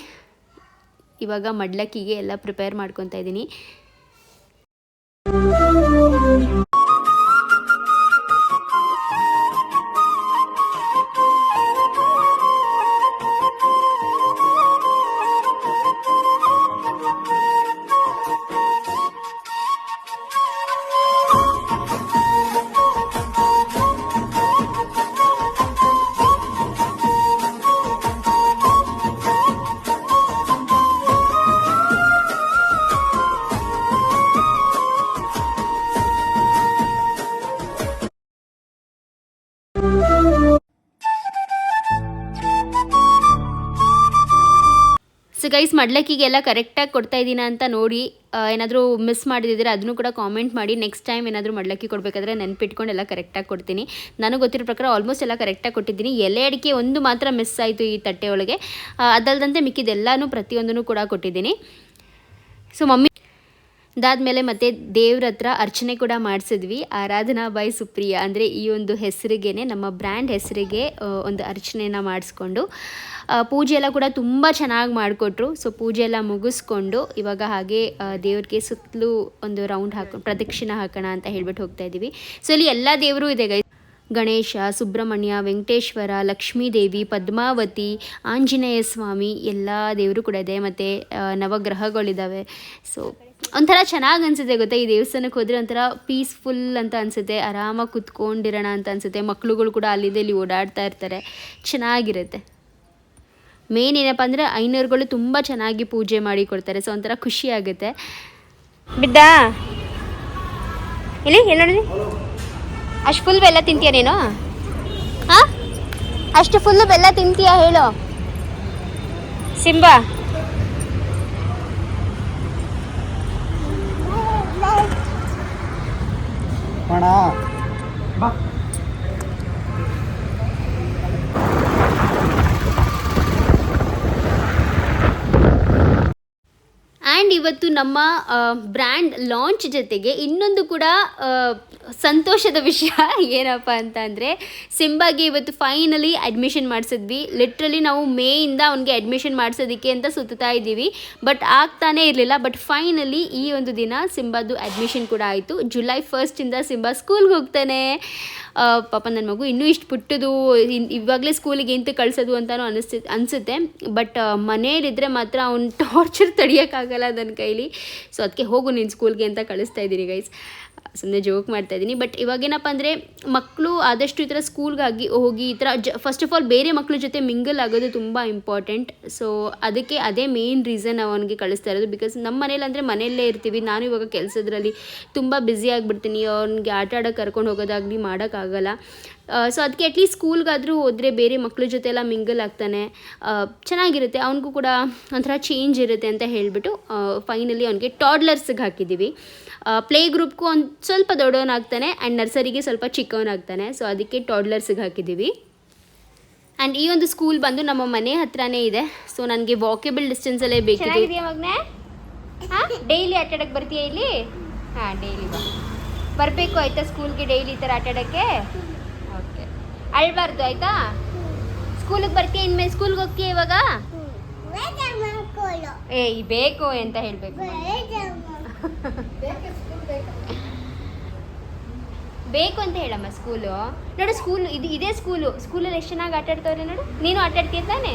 ಇವಾಗ ಮಡ್ಲಕ್ಕಿಗೆ ಎಲ್ಲ ಪ್ರಿಪೇರ್ ಮಾಡ್ಕೊತಾ ಇದ್ದೀನಿ. ಸೊ ಗೈಸ್ ಮಡ್ಲಕ್ಕಿಗೆಲ್ಲ ಕರೆಕ್ಟಾಗಿ ಕೊಡ್ತಾ ಇದ್ದೀನ ಅಂತ ನೋಡಿ ಏನಾದರೂ ಮಿಸ್ ಮಾಡಿದಿದ್ರೆ ಅದನ್ನು ಕೂಡ ಕಾಮೆಂಟ್ ಮಾಡಿ. ನೆಕ್ಸ್ಟ್ ಟೈಮ್ ಏನಾದರೂ ಮಡ್ಲಕ್ಕಿ ಕೊಡಬೇಕಾದ್ರೆ ನೆನ್ಪಿಟ್ಕೊಂಡು ಎಲ್ಲ ಕರೆಕ್ಟಾಗಿ ಕೊಡ್ತೀನಿ. ನನಗೆ ಗೊತ್ತಿರೋ ಪ್ರಕಾರ ಆಲ್ಮೋಸ್ಟ್ ಎಲ್ಲ ಕರೆಕ್ಟಾಗಿ ಕೊಟ್ಟಿದ್ದೀನಿ. ಎಲೆ ಅಡಿಕೆ ಒಂದು ಮಾತ್ರ ಮಿಸ್ ಆಯಿತು ಈ ತಟ್ಟೆ ಒಳಗೆ ಆ, ಅದಲ್ದಂತೆ ಮಿಕ್ಕಿದೆಲ್ಲನೂ ಪ್ರತಿಯೊಂದನ್ನು ಕೂಡ ಕೊಟ್ಟಿದ್ದೀನಿ. ಸೊ ಮಮ್ಮಿ ಅದಾದಮೇಲೆ ಮತ್ತೆ ದೇವ್ರ ಹತ್ರ ಅರ್ಚನೆ ಕೂಡ ಮಾಡಿಸಿದ್ವಿ. ಆರಾಧನಾ ಬೈ ಸುಪ್ರಿಯ ಅಂದರೆ ಈ ಒಂದು ಹೆಸರಿಗೇ ನಮ್ಮ ಬ್ರ್ಯಾಂಡ್ ಹೆಸರಿಗೆ ಒಂದು ಅರ್ಚನೆನ ಮಾಡಿಸ್ಕೊಂಡು ಪೂಜೆ ಎಲ್ಲ ಕೂಡ ತುಂಬ ಚೆನ್ನಾಗಿ ಮಾಡಿಕೊಟ್ರು. ಸೊ ಪೂಜೆ ಎಲ್ಲ ಮುಗಿಸ್ಕೊಂಡು ಇವಾಗ ಹಾಗೆ ದೇವ್ರಿಗೆ ಸುತ್ತಲೂ ಒಂದು ರೌಂಡ್ ಹಾಕೊಂಡು ಪ್ರದಕ್ಷಿಣೆ ಹಾಕೋಣ ಅಂತ ಹೇಳ್ಬಿಟ್ಟು ಹೋಗ್ತಾ ಇದ್ದೀವಿ ಸೊ ಇಲ್ಲಿ ಎಲ್ಲ ದೇವರು ಇದೆ ಗೈ ಗಣೇಶ, ಸುಬ್ರಹ್ಮಣ್ಯ, ವೆಂಕಟೇಶ್ವರ, ಲಕ್ಷ್ಮೀದೇವಿ, ಪದ್ಮಾವತಿ, ಆಂಜನೇಯ ಸ್ವಾಮಿ, ಎಲ್ಲ ದೇವರು ಕೂಡ ಇದೆ. ಮತ್ತು ನವಗ್ರಹಗಳಿದ್ದಾವೆ ಸೊ ಒಂಥರ ಚೆನ್ನಾಗಿ ಅನಿಸುತ್ತೆ ಗೊತ್ತಾ? ಈ ದೇವಸ್ಥಾನಕ್ಕೆ ಹೋದರೆ ಒಂಥರ ಪೀಸ್ಫುಲ್ ಅಂತ ಅನಿಸುತ್ತೆ ಆರಾಮಾಗಿ ಕುತ್ಕೊಂಡಿರೋಣ ಅಂತ ಅನಿಸುತ್ತೆ. ಮಕ್ಳುಗಳು ಕೂಡ ಅಲ್ಲಿದೆ ಇಲ್ಲಿ ಓಡಾಡ್ತಾ ಇರ್ತಾರೆ. ಚೆನ್ನಾಗಿರುತ್ತೆ. ಮೇನ್ ಏನಪ್ಪ ಅಂದರೆ ಐನೂರುಗಳು ತುಂಬ ಚೆನ್ನಾಗಿ ಪೂಜೆ ಮಾಡಿ ಕೊಡ್ತಾರೆ ಸೊ ಒಂಥರ ಖುಷಿ ಆಗುತ್ತೆ. ಬಿದ್ದಾ? ಇಲ್ಲಿ ಏನು ನೋಡಿದ್ರಿ ಅಷ್ಟು ಫುಲ್ ಬೆಲ್ಲ ತಿಂತೀಯ ನೀನು? ಹಾಂ ಅಷ್ಟು ಫುಲ್ಲು ಬೆಲ್ಲ ತಿಂತೀಯ ಹೇಳು. ಸಿಂಬಾ? ಬಾ. ಆ್ಯಂಡ್ ಇವತ್ತು ನಮ್ಮ ಬ್ರ್ಯಾಂಡ್ ಲಾಂಚ್ ಜೊತೆಗೆ ಇನ್ನೊಂದು ಕೂಡ ಸಂತೋಷದ ವಿಷಯ ಏನಪ್ಪ ಅಂತ ಅಂದರೆ, ಸಿಂಬಾಗೆ ಇವತ್ತು ಫೈನಲಿ ಅಡ್ಮಿಷನ್ ಮಾಡಿಸಿದ್ವಿ. ಲಿಟ್ರಲಿ ನಾವು ಮೇಯಿಂದ ಅವನಿಗೆ ಅಡ್ಮಿಷನ್ ಮಾಡಿಸೋದಕ್ಕೆ ಅಂತ ಸುತ್ತಾ ಇದ್ದೀವಿ. ಬಟ್ ಆಗ್ತಾನೇ ಇರಲಿಲ್ಲ. ಬಟ್ ಫೈನಲಿ ಈ ಒಂದು ದಿನ ಸಿಂಬಾದು ಅಡ್ಮಿಷನ್ ಕೂಡ ಆಯಿತು. ಜುಲೈ ಫಸ್ಟಿಂದ ಸಿಂಬಾ ಸ್ಕೂಲ್ಗೆ ಹೋಗ್ತಾನೆ. ಪಾಪ ನನ್ನ ಮಗು ಇನ್ನೂ ಇಷ್ಟು ಪುಟ್ಟದು ಇವಾಗಲೇ ಸ್ಕೂಲಿಗೆ ಎಂತ ಕಳಿಸೋದು ಅಂತಲೂ ಅನಿಸ್ತಿ, ಅನಿಸುತ್ತೆ. ಬಟ್ ಮನೇಲಿದ್ದರೆ ಮಾತ್ರ ಅವ್ನು ಟಾರ್ಚರ್ ತಡಿಯೋಕ್ಕಾಗಲ್ಲ ನನ್ನ ಕೈಲಿ. ಸೊ ಅದಕ್ಕೆ ಹೋಗು ನೀನು ಸ್ಕೂಲ್ಗೆ ಅಂತ ಕಳಿಸ್ತಾ ಇದ್ದೀನಿ ಗೈಸ್ ಸುಮ್ಮನೆ ಜೋಕ್ ಮಾಡ್ತಾ ಇದ್ದೀನಿ ಬಟ್ ಇವಾಗೇನಪ್ಪ ಅಂದರೆ ಮಕ್ಕಳು ಆದಷ್ಟು ಈ ಥರ ಸ್ಕೂಲ್ಗಾಗಿ ಹೋಗಿ ಈ ಥರ ಜ ಫಸ್ಟ್ ಆಫ್ ಆಲ್ ಬೇರೆ ಮಕ್ಕಳ ಜೊತೆ ಮಿಂಗಲ್ ಆಗೋದು ತುಂಬ ಇಂಪಾರ್ಟೆಂಟ್ ಸೊ ಅದಕ್ಕೆ ಅದೇ ಮೇನ್ ರೀಸನ್ ಅವನಿಗೆ ಕಳಿಸ್ತಾ ಇರೋದು. ಬಿಕಾಸ್ ನಮ್ಮ ಮನೇಲಿ ಅಂದರೆ ಮನೆಯಲ್ಲೇ ಇರ್ತೀವಿ. ನಾನು ಇವಾಗ ಕೆಲಸದ್ರಲ್ಲಿ ತುಂಬ ಬ್ಯುಸಿ ಆಗಿಬಿಡ್ತೀನಿ. ಅವ್ನಿಗೆ ಆಟ ಆಡೋಕೆ ಕರ್ಕೊಂಡು ಹೋಗೋದಾಗಲಿ ಮಾಡೋಕ್ಕಾಗಲ್ಲ ಸೊ ಅದಕ್ಕೆ ಅಟ್ಲೀಸ್ಟ್ ಸ್ಕೂಲ್ಗಾದರೂ ಹೋದರೆ ಬೇರೆ ಮಕ್ಕಳ ಜೊತೆ ಎಲ್ಲ ಮಿಂಗಲ್ ಆಗ್ತಾನೆ. ಚೆನ್ನಾಗಿರುತ್ತೆ. ಅವನಿಗೂ ಕೂಡ ಒಂಥರ ಚೇಂಜ್ ಇರುತ್ತೆ ಅಂತ ಹೇಳಿಬಿಟ್ಟು ಫೈನಲಿ ಅವನಿಗೆ ಟಾಡ್ಲರ್ಸ್ಗೆ ಹಾಕಿದ್ದೀವಿ ಪ್ಲೇ ಗ್ರೂಪ್ಗೂ ಒಂದು ಸ್ವಲ್ಪ ದೊಡ್ಡವನಾಗ್ತಾನೆ ಆ್ಯಂಡ್ ನರ್ಸರಿಗೆ ಸ್ವಲ್ಪ ಚಿಕ್ಕವನಾಗ್ತಾನೆ. ಸೊ ಅದಕ್ಕೆ ಟಾಡ್ಲರ್ಸಿಗೆ ಹಾಕಿದ್ದೀವಿ ಆ್ಯಂಡ್ ಈ ಒಂದು ಸ್ಕೂಲ್ ಬಂದು ನಮ್ಮ ಮನೆ ಹತ್ರನೇ ಇದೆ. ಸೊ ನನಗೆ ವಾಕೇಬಲ್ ಡಿಸ್ಟೆನ್ಸಲ್ಲೇ ಬೇಕಿದೆ ಹಾಂ? ಡೈಲಿ ಆಟಾಡಕ್ಕೆ ಬರ್ತೀಯಾ ಇಲ್ಲಿ? ಹಾಂ ಡೈಲಿ ಬರಬೇಕು ಆಯಿತಾ ಸ್ಕೂಲ್ಗೆ ಡೈಲಿ ಈ ಥರ ಆಟಾಡೋಕ್ಕೆ? ಓಕೆ ಅಳ್ಬಾರ್ದು ಆಯಿತಾ? ಸ್ಕೂಲಿಗೆ ಬರ್ತೀಯ ಇನ್ಮೇಲೆ? ಸ್ಕೂಲ್ಗೆ ಹೋಗ್ತೀಯ ಇವಾಗ? ಏ ಈ ಬೇಕು ಅಂತ ಹೇಳಬೇಕು. ಬೇಕು ಅಂತ ಹೇಳಮ್ಮ ಸ್ಕೂಲು ನೋಡು ಸ್ಕೂಲ್ ಇದು ಇದೇ ಸ್ಕೂಲು ಸ್ಕೂಲಲ್ಲಿ ಎಷ್ಟು ಚೆನ್ನಾಗಿ ಆಟ ಆಡ್ತವ್ರೆ ನೋಡು? ನೀನು ಆಟ ಆಡ್ತೀಯ ತಾನೆ?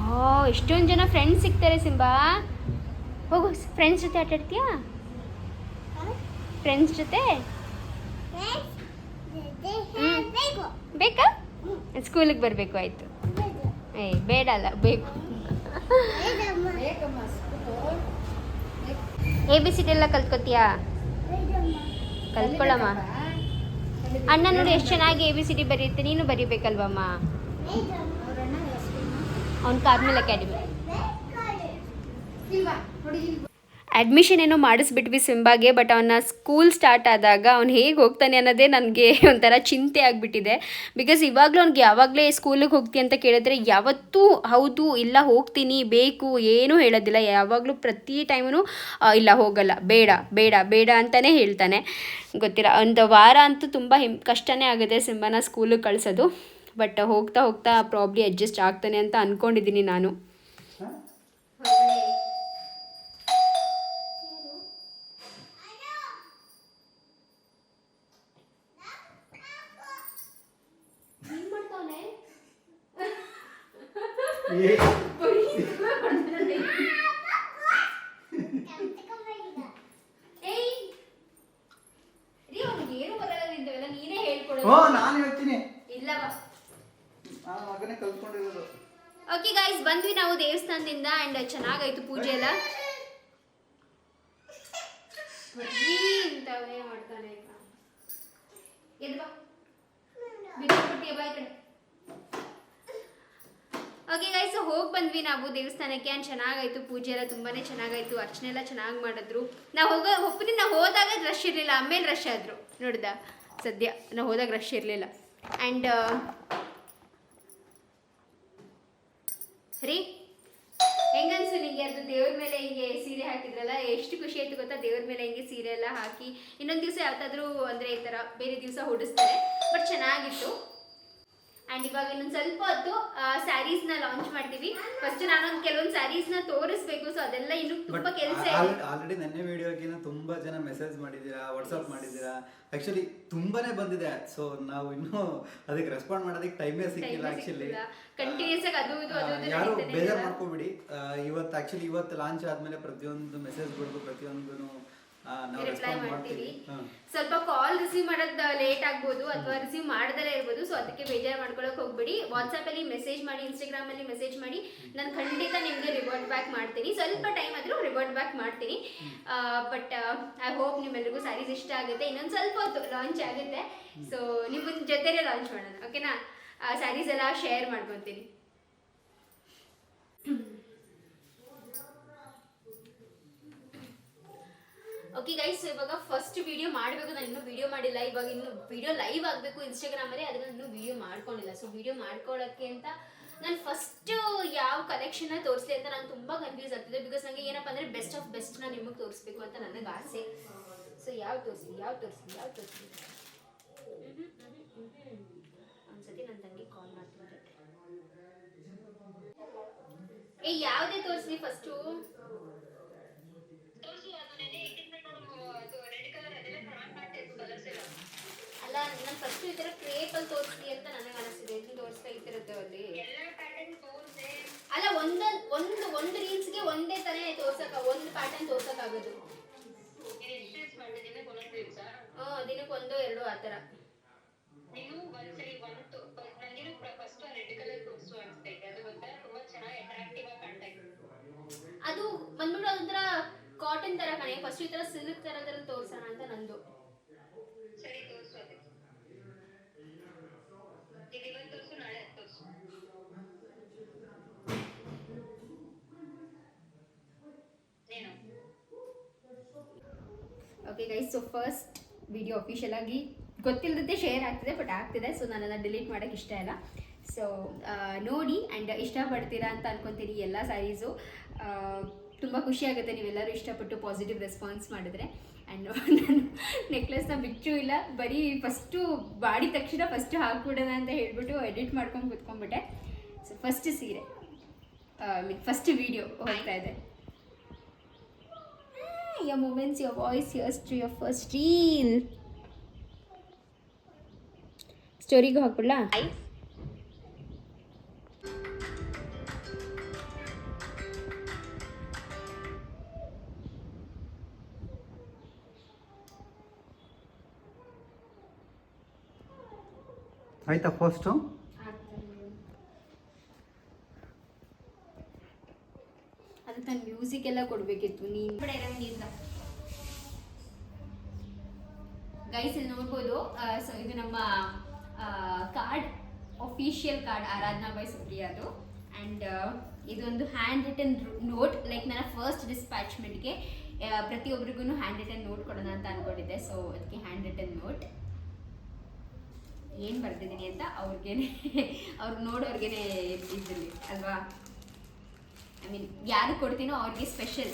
ಓ ಎಷ್ಟೊಂದು ಜನ ಫ್ರೆಂಡ್ಸ್ ಸಿಗ್ತಾರೆ ಸಿಂಬಾ. ಹೋಗು ಫ್ರೆಂಡ್ಸ್ ಜೊತೆ ಆಟ ಆಡ್ತೀಯಾ ಫ್ರೆಂಡ್ಸ್ ಜೊತೆ ಬೇಕಾ? ಸ್ಕೂಲಿಗೆ ಬರಬೇಕು ಆಯಿತು. ಏಯ್ ಬೇಡ ಅಲ್ಲ ಬೇಕು. ಎ ಬಿ ಸಿ ಎಲ್ಲ ಕಲ್ತ್ಕೊತೀಯಾ? ಕಲ್ತ್ಕೊಳ್ಳಮ್ಮ ಅಣ್ಣ ನೋಡಿ ಎಷ್ಟು ಚೆನ್ನಾಗಿ ಎ ಬಿ ಸಿ ಡಿ ಬರೆಯುತ್ತೆ. ನೀನು ಬರೀಬೇಕಲ್ವಮ್ಮ? ಅವ್ನು ಕಾರ್ಮೆಲ್ ಅಕಾಡೆಮಿ ಅಡ್ಮಿಷನ್ ಏನೋ ಮಾಡಿಸ್ಬಿಟ್ವಿ ಸಿಂಬಾಗೆ ಬಟ್ ಅವನ ಸ್ಕೂಲ್ ಸ್ಟಾರ್ಟ್ ಆದಾಗ ಅವ್ನು ಹೇಗೆ ಹೋಗ್ತಾನೆ ಅನ್ನೋದೇ ನನಗೆ ಒಂಥರ ಚಿಂತೆ ಆಗಿಬಿಟ್ಟಿದೆ. ಬಿಕಾಸ್ ಇವಾಗಲೂ ಅವ್ನಿಗೆ ಯಾವಾಗಲೇ ಸ್ಕೂಲಿಗೆ ಹೋಗ್ತೀನಿ ಅಂತ ಕೇಳಿದ್ರೆ ಯಾವತ್ತೂ ಹೌದು ಇಲ್ಲ ಹೋಗ್ತೀನಿ ಬೇಕು ಏನೂ ಹೇಳೋದಿಲ್ಲ. ಯಾವಾಗಲೂ ಪ್ರತಿ ಟೈಮೂ ಇಲ್ಲ ಹೋಗಲ್ಲ ಬೇಡ ಬೇಡ ಬೇಡ ಅಂತಲೇ ಹೇಳ್ತಾನೆ. ಗೊತ್ತಿಲ್ಲ ಒಂದು ವಾರ ಅಂತೂ ತುಂಬ ಹಿಂ ಕಷ್ಟನೇ ಆಗುತ್ತೆ ಸಿಂಬನ ಸ್ಕೂಲಿಗೆ ಕಳಿಸೋದು. ಬಟ್ ಹೋಗ್ತಾ ಹೋಗ್ತಾ ಪ್ರಾಬ್ಲಿ ಅಡ್ಜಸ್ಟ್ ಆಗ್ತಾನೆ ಅಂತ ಅಂದ್ಕೊಂಡಿದ್ದೀನಿ ನಾನು. ನೀನೇ ಓ ನಾನು ಹೇಳ್ತೀನಿ ಇಲ್ಲವಾ ಆ ಮಗನೇ ಕಲ್ತ್ಕೊಂಡಿರೋದು ಓಕೆ ಗಾಯ್ಸ್ ಬಂದ್ವಿ ನಾವು ದೇವಸ್ಥಾನದಿಂದ ಅಂಡ್ ಚೆನ್ನಾಗಾಯ್ತು ಪೂಜೆ ಎಲ್ಲ ಬರ್ರೀ ಇಂಥವೇ ಮಾಡ್ತಾನೆ ಈಗ. ಎದ್ದು ಬಾ. ಬಿಟ್ಬಿಟ್ಟಿಯ ಬಾ ಈ ಕಡೆ ಓಕೆ ಗೈಸ್ ಹೋಗಿ ಬಂದ್ವಿ ನಾವು ದೇವಸ್ಥಾನಕ್ಕೆ ಅಂಡ್ ಚೆನ್ನಾಗಾಯ್ತು, ಪೂಜೆ ಎಲ್ಲ ತುಂಬಾನೇ ಚೆನ್ನಾಗಾಯ್ತು, ಅರ್ಚನೆ ಎಲ್ಲ ಚೆನ್ನಾಗಿ ಮಾಡಿದ್ರು. ನಾವು ಹೋಗೋ, ಒಪ್ಪಿನ, ನಾವು ಹೋದಾಗ ರಶ್ ಇರಲಿಲ್ಲ ಆಮೇಲೆ ರಶ್ ಆದ್ರು. ನೋಡ್ದ? ಸದ್ಯ, ನಾವು ಹೋದಾಗ ರಶ್ ಇರಲಿಲ್ಲ. ಆ್ಯಂಡ್ ರೀ, ಹೆಂಗನ್ಸು ನಿಂಗೆ? ಅದು ದೇವ್ರ ಮೇಲೆ ಹಿಂಗೆ ಸೀರೆ ಹಾಕಿದ್ರಲ್ಲ, ಎಷ್ಟು ಖುಷಿ ಆಯ್ತು ಗೊತ್ತಾ? ದೇವ್ರ ಮೇಲೆ ಹಿಂಗೆ ಸೀರೆ ಎಲ್ಲ ಹಾಕಿ, ಇನ್ನೊಂದು ದಿವಸ ಯಾವತ್ತಾದ್ರೂ ಅಂದ್ರೆ ಈ ತರ ಬೇರೆ ದಿವಸ ಹೊಡಿಸ್ತಾರೆ ಬಟ್ ಚೆನ್ನಾಗಿತ್ತು. ಆ್ಯಂಡ್ ಇವಾಗ ಇನ್ನೊಂದು ಸ್ವಲ್ಪ ಹೊತ್ತು ಸ್ಯಾರೀಸ್ನ ಲಾಂಚ್ ಮಾಡ್ತೀವಿ. ಫಸ್ಟ್ ನಾನೊಂದು ಕೆಲವೊಂದು ಸ್ಯಾರೀಸ್ನ ತೋರಿಸ್ಬೇಕು. ಸೊ ಅದೆಲ್ಲ ಇನ್ನು ತುಂಬ ಕೆಲಸ ಆಲ್ರೆಡಿ ನೆನ್ನೆ ವಿಡಿಯೋಗಿನ ತುಂಬಾ ಜನ ಮೆಸೇಜ್ ಮಾಡಿದ್ದೀರಾ ವಾಟ್ಸಪ್ ಮಾಡಿದ್ದೀರಾ. ಆಕ್ಚುಲಿ ತುಂಬಾನೇ ಬಂದಿದೆ. ಸೊ ನಾವು ಇನ್ನೂ ಅದಕ್ಕೆ ರೆಸ್ಪಾಂಡ್ ಮಾಡೋದಕ್ಕೆ ಟೈಮೇ ಸಿಕ್ಕಿಲ್ಲ ಆಕ್ಚುಲಿ ಕಂಟಿನ್ಯೂಸ್ ಆಗಿ ಅದು ಇದು ಅದು ಯಾರು ಬೇಜಾರು ಮಾಡ್ಕೊಬಿಡಿ. ಇವತ್ತು ಆಕ್ಚುಲಿ ಇವತ್ತು ಲಾಂಚ್ ಆದ್ಮೇಲೆ ಪ್ರತಿಯೊಂದು ಮೆಸೇಜ್ಗಳಿಗೂ ಪ್ರತಿಯೊಂದು ರಿಪ್ಲೈ ಮಾಡ್ತೀವಿ. ಸ್ವಲ್ಪ ಕಾಲ್ ರಿಸೀವ್ ಮಾಡೋದು ಲೇಟ್ ಆಗ್ಬೋದು ಅಥವಾ ರಿಸೀವ್ ಮಾಡ್ದಲೇ ಇರ್ಬೋದು ಸೊ ಅದಕ್ಕೆ ಬೇಜಾರು ಮಾಡ್ಕೊಳಕ್ ಹೋಗ್ಬೇಡಿ. ವಾಟ್ಸ್ಆಪ್ ಅಲ್ಲಿ ಮೆಸೇಜ್ ಮಾಡಿ ಇನ್ಸ್ಟಾಗ್ರಾಮ್ ಅಲ್ಲಿ ಮೆಸೇಜ್ ಮಾಡಿ ನಾನು ಖಂಡಿತ ನಿಮಗೆ ರಿವರ್ಟ್ ಬ್ಯಾಕ್ ಮಾಡ್ತೀನಿ. ಸ್ವಲ್ಪ ಟೈಮ್ ಆದ್ರೂ ರಿವರ್ಟ್ ಬ್ಯಾಕ್ ಮಾಡ್ತೀನಿ. ಬಟ್ ಐ ಹೋಪ್ ನಿಮ್ಮೆಲ್ಲರಿಗೂ ಸ್ಯಾರೀಸ್ ಇಷ್ಟ ಆಗುತ್ತೆ. ಇನ್ನೊಂದು ಸ್ವಲ್ಪ ಹೊತ್ತು ಲಾಂಚ್ ಆಗುತ್ತೆ. ಸೊ ನಿಮ್ಮ ಜೊತೆಗೆ ಲಾಂಚ್ ಮಾಡೋಣ ಓಕೆನಾ ಸ್ಯಾರೀಸ್ ಎಲ್ಲ ಶೇರ್ ಮಾಡ್ಕೊತೀನಿ. ಓಕೆ ಗೈಸ್ ಇವಾಗ ಫಸ್ಟ್ ವಿಡಿಯೋ ಮಾಡಬೇಕು. ನಾನು ಇನ್ನೂ ವಿಡಿಯೋ ಮಾಡಿಲ್ಲ. ಇವಾಗ ಇನ್ನು ವಿಡಿಯೋ ಲೈವ್ ಆಗಬೇಕು ಇನ್ಸ್ಟಾಗ್ರಾಮಲ್ಲಿ ಅದನ್ನ ಇನ್ನೂ ವಿಡಿಯೋ ಮಾಡ್ಕೊಂಡಿಲ್ಲ. ಸೊ ವಿಡಿಯೋ ಮಾಡ್ಕೊಳ್ಳೋಕ್ಕೆ ಅಂತ ನಾನು ಫಸ್ಟ್ ಯಾವ ಕಲೆಕ್ಷನ್ನ ತೋರಿಸಿ ಅಂತ ನಾನು ತುಂಬ ಕನ್ಫ್ಯೂಸ್ ಆಗ್ತಿದೆ. ಬಿಕಾಸ್ ನನಗೆ ಏನಪ್ಪ ಅಂದರೆ ಬೆಸ್ಟ್ ಆಫ್ ಬೆಸ್ಟ್ ನಾನು ನಿಮಗೆ ತೋರಿಸ್ಬೇಕು ಅಂತ ನನಗೆ ಆಸೆ. ಸೊ ಯಾವ ತೋರಿಸಿ ಯಾವ ತೋರಿಸಿ ಯಾವ ತೋರಿಸ್ಲಿ? ಒಂದ್ಸತಿ ನನ್ನ ತಂಗಿ ಕಾಲ್ ಮಾಡ್ತೀನಿ. ಏ, ಯಾವುದೇ ತೋರಿಸ್ಲಿ ಫಸ್ಟು ಅಲ್ಲ ನಾನು ಫಸ್ಟ್ ಈ ಕ್ರೇಪಲ್ಲಿ ತೋರಿಸ್ಲಿ ಅಂತ ನನಗೆ ಅನಿಸ್ತಿದೆ ಎಲ್ಲಿ ತೋರಿಸ್ತಾ ಇತ್ತಿರುತ್ತೆ ಅಲ್ಲಿ ಅಲ್ಲ ಒಂದೊಂದು ಒಂದು ಒಂದು ರೀಲ್ಸ್ಗೆ ಒಂದೇ ತರ ತೋರ್ಸಕ ಒಂದು ಪ್ಯಾಟರ್ನ್ ತೋರ್ಸಕ್ಕಾಗೋದು ಹಾಂ ದಿನಕ್ಕೆ ಒಂದೋ ಎರಡೋ ಆ ನೀನು ಒಂದ್ಸರಿ ಒಂದು ಫಸ್ಟ್ ರೆಡ್ ಕಲರ್ ಅದು ಒಂಥರ ತುಂಬಾ ಚೆನ್ನಾಗಿ ಅಟ್ರಾಕ್ಟಿವ್ ಆಗಿ ಕಾಣ್ತಾ ಇತ್ತು ಅದು ಬಂದ್ಬಿಟ್ಟು ಅದೊಂಥರ ಕಾಟನ್ ಥರ ಕಣೆ. ಫಸ್ಟ್ ಈ ಥರ ಸಿಲ್ಕ್ ತರ ತೋರ್ಸೋಣ ಅಂತ ನಂದು ಸರಿ ತೋರಿಸು ಅದಕ್ಕೆ ಇದು ಇವತ್ತು ತೋರಿಸು ನಾಳೆ ಅದು ತೋರಿಸು ಏನು okay guys so first video official ಆಗಿ ಗೊತ್ತಿಲ್ಲದಂತೆ ಶೇರ್ ಆಗ್ತಿದೆ ಬಟ್ ಆಗ್ತಿದೆ ಸೊ ನಾನು ಅದನ್ನು ಡಿಲೀಟ್ ಮಾಡೋಕೆ ಇಷ್ಟ ಇಲ್ಲ. ಸೊ ನೋಡಿ ಆ್ಯಂಡ್ ಇಷ್ಟಪಡ್ತೀರಾ ಅಂತ ಅನ್ಕೊತೀನಿ ಎಲ್ಲ ಸ್ಯಾರೀಸು ತುಂಬ ಖುಷಿ ಆಗುತ್ತೆ ನೀವೆಲ್ಲರೂ ಇಷ್ಟಪಟ್ಟು ಪಾಸಿಟಿವ್ ರೆಸ್ಪಾನ್ಸ್ ಮಾಡಿದ್ರೆ. ಆ್ಯಂಡ್ ನಾನು ನೆಕ್ಲೆಸ್ನ ಬಿಚ್ಚು ಇಲ್ಲ, ಬರೀ ಫಸ್ಟು ಬಾಡಿ ತಕ್ಷಣ ಫಸ್ಟು ಹಾಕ್ಬಿಡೋಣ ಅಂತ ಹೇಳ್ಬಿಟ್ಟು ಎಡಿಟ್ ಮಾಡ್ಕೊಂಡು ಕುತ್ಕೊಂಡ್ಬಿಟ್ಟೆ. ಸೊ ಫಸ್ಟ್ ಸೀರೆ ಫಸ್ಟ್ ವಿಡಿಯೋ ಹೋಗ್ತಾ ಇದೆ. Your moments, your voice, yours to your first reel. ಸ್ಟೋರಿಗೂ ಹಾಕ್ಬಿಡ್ಲಾ ಆಯ್ತಾ ಫಸ್ಟು ಅದು ತನ್ನ ಮ್ಯೂಸಿಕ್ ಎಲ್ಲ ಕೊಡಬೇಕಿತ್ತು ನೀನು ಗೈಸ್ ಇಲ್ಲಿ ನೋಡ್ಬೋದು ಸೊ ಇದು ನಮ್ಮ card official card Aradhana by ಸುಪ್ರಿಯಾದು and ಇದೊಂದು ಹ್ಯಾಂಡ್ ರಿಟನ್ ನೋಟ್ ಲೈಕ್ ನನ್ನ ಫಸ್ಟ್ ಡಿಸ್ಪ್ಯಾಚ್ಮೆಂಟ್ಗೆ ಪ್ರತಿಯೊಬ್ಬರಿಗೂ ಹ್ಯಾಂಡ್ ರಿಟನ್ ನೋಟ್ ಕೊಡೋಣ ಅಂತ ಅನ್ಕೊಂಡಿದ್ದೆ. ಸೊ ಅದಕ್ಕೆ ಹ್ಯಾಂಡ್ ರಿಟನ್ ನೋಟ್ ಏನು ಬರ್ತಿದ್ದೀನಿ ಅಂತ ಅವ್ರಿಗೇನೆ, ಅವ್ರು ನೋಡೋರ್ಗೇನೆ ಇದ್ದಿರಲಿ ಅಲ್ವಾ? ಐ ಮೀನ್ ಯಾರು ಕೊಡ್ತೀನೋ ಅವ್ರಿಗೆ ಸ್ಪೆಷಲ್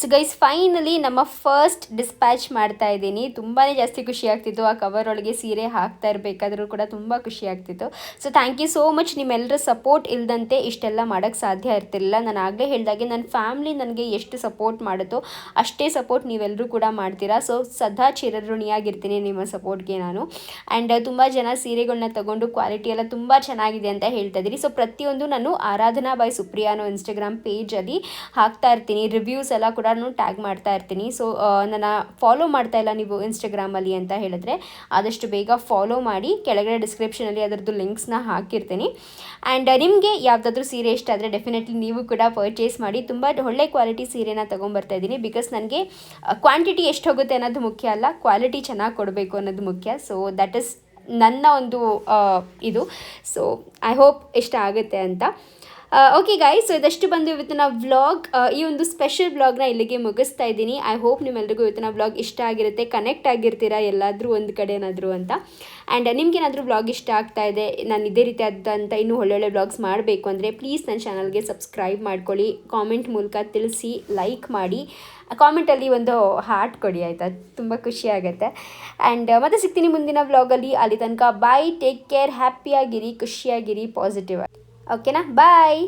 ಸೊ ಗೈಸ್ ಫೈನಲಿ ನಮ್ಮ ಫಸ್ಟ್ ಡಿಸ್ಪ್ಯಾಚ್ ಮಾಡ್ತಾ ಇದ್ದೀನಿ. ತುಂಬಾ ಜಾಸ್ತಿ ಖುಷಿ ಆಗ್ತಿತ್ತು. ಆ ಕವರ್ ಒಳಗೆ ಸೀರೆ ಹಾಕ್ತಾ ಇರಬೇಕಾದ್ರೂ ಕೂಡ ತುಂಬ ಖುಷಿ ಆಗ್ತಿತ್ತು. So thank you so much ನಿಮ್ಮೆಲ್ಲರ ಸಪೋರ್ಟ್ ಇಲ್ಲದಂತೆ ಇಷ್ಟೆಲ್ಲ ಮಾಡೋಕ್ಕೆ ಸಾಧ್ಯ ಇರ್ತಿರಲಿಲ್ಲ. ನಾನು ಆಗಲೇ ಹೇಳಿದಾಗೆ ನನ್ನ ಫ್ಯಾಮ್ಲಿ ನನಗೆ ಎಷ್ಟು ಸಪೋರ್ಟ್ ಮಾಡುತ್ತೋ ಅಷ್ಟೇ ಸಪೋರ್ಟ್ ನೀವೆಲ್ಲರೂ ಕೂಡ ಮಾಡ್ತೀರಾ. ಸೊ ಸದಾ ಚಿರಋಣಿಯಾಗಿರ್ತೀನಿ ನಿಮ್ಮ ಸಪೋರ್ಟ್ಗೆ ನಾನು. ಆ್ಯಂಡ್ ತುಂಬ ಜನ ಸೀರೆಗಳನ್ನ ತಗೊಂಡು ಕ್ವಾಲಿಟಿ ಎಲ್ಲ ತುಂಬ ಚೆನ್ನಾಗಿದೆ ಅಂತ ಹೇಳ್ತಾ ಇದ್ದೀರಿ. ಸೊ ಪ್ರತಿಯೊಂದು ನಾನು ಆರಾಧನಾ ಬೈ ಸುಪ್ರಿಯಾ ಅನ್ನೋ ಇನ್ಸ್ಟಾಗ್ರಾಮ್ ಪೇಜಲ್ಲಿ ಹಾಕ್ತಾ ಇರ್ತೀನಿ. ರಿವ್ಯೂಸ್ ಎಲ್ಲ ಕೂಡ ಟ್ಯಾಗ್ ಮಾಡ್ತಾ ಇರ್ತೀನಿ. ಸೊ ನನ್ನ ಫಾಲೋ ಮಾಡ್ತಾ ಇಲ್ಲ ನೀವು ಇನ್ಸ್ಟಾಗ್ರಾಮಲ್ಲಿ ಅಂತ ಹೇಳಿದ್ರೆ, ಆದಷ್ಟು ಬೇಗ ಫಾಲೋ ಮಾಡಿ, ಕೆಳಗಡೆ ಡಿಸ್ಕ್ರಿಪ್ಷನಲ್ಲಿ ಅದರದ್ದು ಲಿಂಕ್ಸ್ನ ಹಾಕಿರ್ತೀನಿ. ಆ್ಯಂಡ್ ನಿಮಗೆ ಯಾವುದಾದ್ರೂ ಸೀರೆ ಇಷ್ಟ ಆದರೆ ಡೆಫಿನೆಟ್ಲಿ ನೀವು ಕೂಡ ಪರ್ಚೇಸ್ ಮಾಡಿ. ತುಂಬ ಒಳ್ಳೆ ಕ್ವಾಲಿಟಿ ಸೀರೆನ ತೊಗೊಂಬರ್ತಾ ಇದ್ದೀನಿ. ಬಿಕಾಸ್ ನನಗೆ ಕ್ವಾಂಟಿಟಿ ಎಷ್ಟು ಹೋಗುತ್ತೆ ಅನ್ನೋದು ಮುಖ್ಯ ಅಲ್ಲ ಕ್ವಾಲಿಟಿ ಚೆನ್ನಾಗಿ ಕೊಡಬೇಕು ಅನ್ನೋದು ಮುಖ್ಯ. ಸೊ ದಟ್ ಇಸ್ ನನ್ನ ಒಂದು ಇದು. ಸೊ ಐ ಹೋಪ್ ಇಷ್ಟ ಆಗುತ್ತೆ ಅಂತ. ಓಕೆ ಗಾಯ್ ಸೊ ಇದಷ್ಟು ಬಂದು ಇವತ್ತಿನ ವ್ಲಾಗ್ ಈ ಒಂದು ಸ್ಪೆಷಲ್ ವ್ಲಾಗ್ನ ಇಲ್ಲಿಗೆ ಮುಗಿಸ್ತಾ ಇದ್ದೀನಿ. ಐ ಹೋಪ್ ನಿಮ್ಮೆಲ್ಲರಿಗೂ ಇವತ್ತಿನ ವ್ಲಾಗ್ ಇಷ್ಟ ಆಗಿರುತ್ತೆ ಕನೆಕ್ಟ್ ಆಗಿರ್ತೀರಾ ಎಲ್ಲಾದರೂ ಒಂದು ಕಡೆ ಏನಾದರೂ ಅಂತ. ಆ್ಯಂಡ್ ನಿಮ್ಗೇನಾದರೂ ವ್ಲಾಗ್ ಇಷ್ಟ ಆಗ್ತಾ ಇದೆ, ನಾನು ಇದೇ ರೀತಿ ಆದಂಥ ಇನ್ನೂ ಒಳ್ಳೊಳ್ಳೆ ವ್ಲಾಗ್ಸ್ ಮಾಡಬೇಕು ಅಂದರೆ ಪ್ಲೀಸ್ ನನ್ನ ಚಾನಲ್ಗೆ ಸಬ್ಸ್ಕ್ರೈಬ್ ಮಾಡ್ಕೊಳ್ಳಿ. ಕಾಮೆಂಟ್ ಮೂಲಕ ತಿಳಿಸಿ ಲೈಕ್ ಮಾಡಿ. ಕಾಮೆಂಟಲ್ಲಿ ಒಂದು ಹಾರ್ಟ್ ಕೊಡಿ, ಆಯಿತಾ? ತುಂಬ ಖುಷಿ ಆಗುತ್ತೆ. ಆ್ಯಂಡ್ ಮತ್ತೆ ಸಿಗ್ತೀನಿ ಮುಂದಿನ ವ್ಲಾಗಲ್ಲಿ ಅಲ್ಲಿ. ತನಕ ಬಾಯ್ ಟೇಕ್ ಕೇರ್ ಹ್ಯಾಪಿಯಾಗಿರಿ ಖುಷಿಯಾಗಿರಿ ಪಾಸಿಟಿವ್ ಆಗಿ ಓಕೆನಾ ಬಾಯ್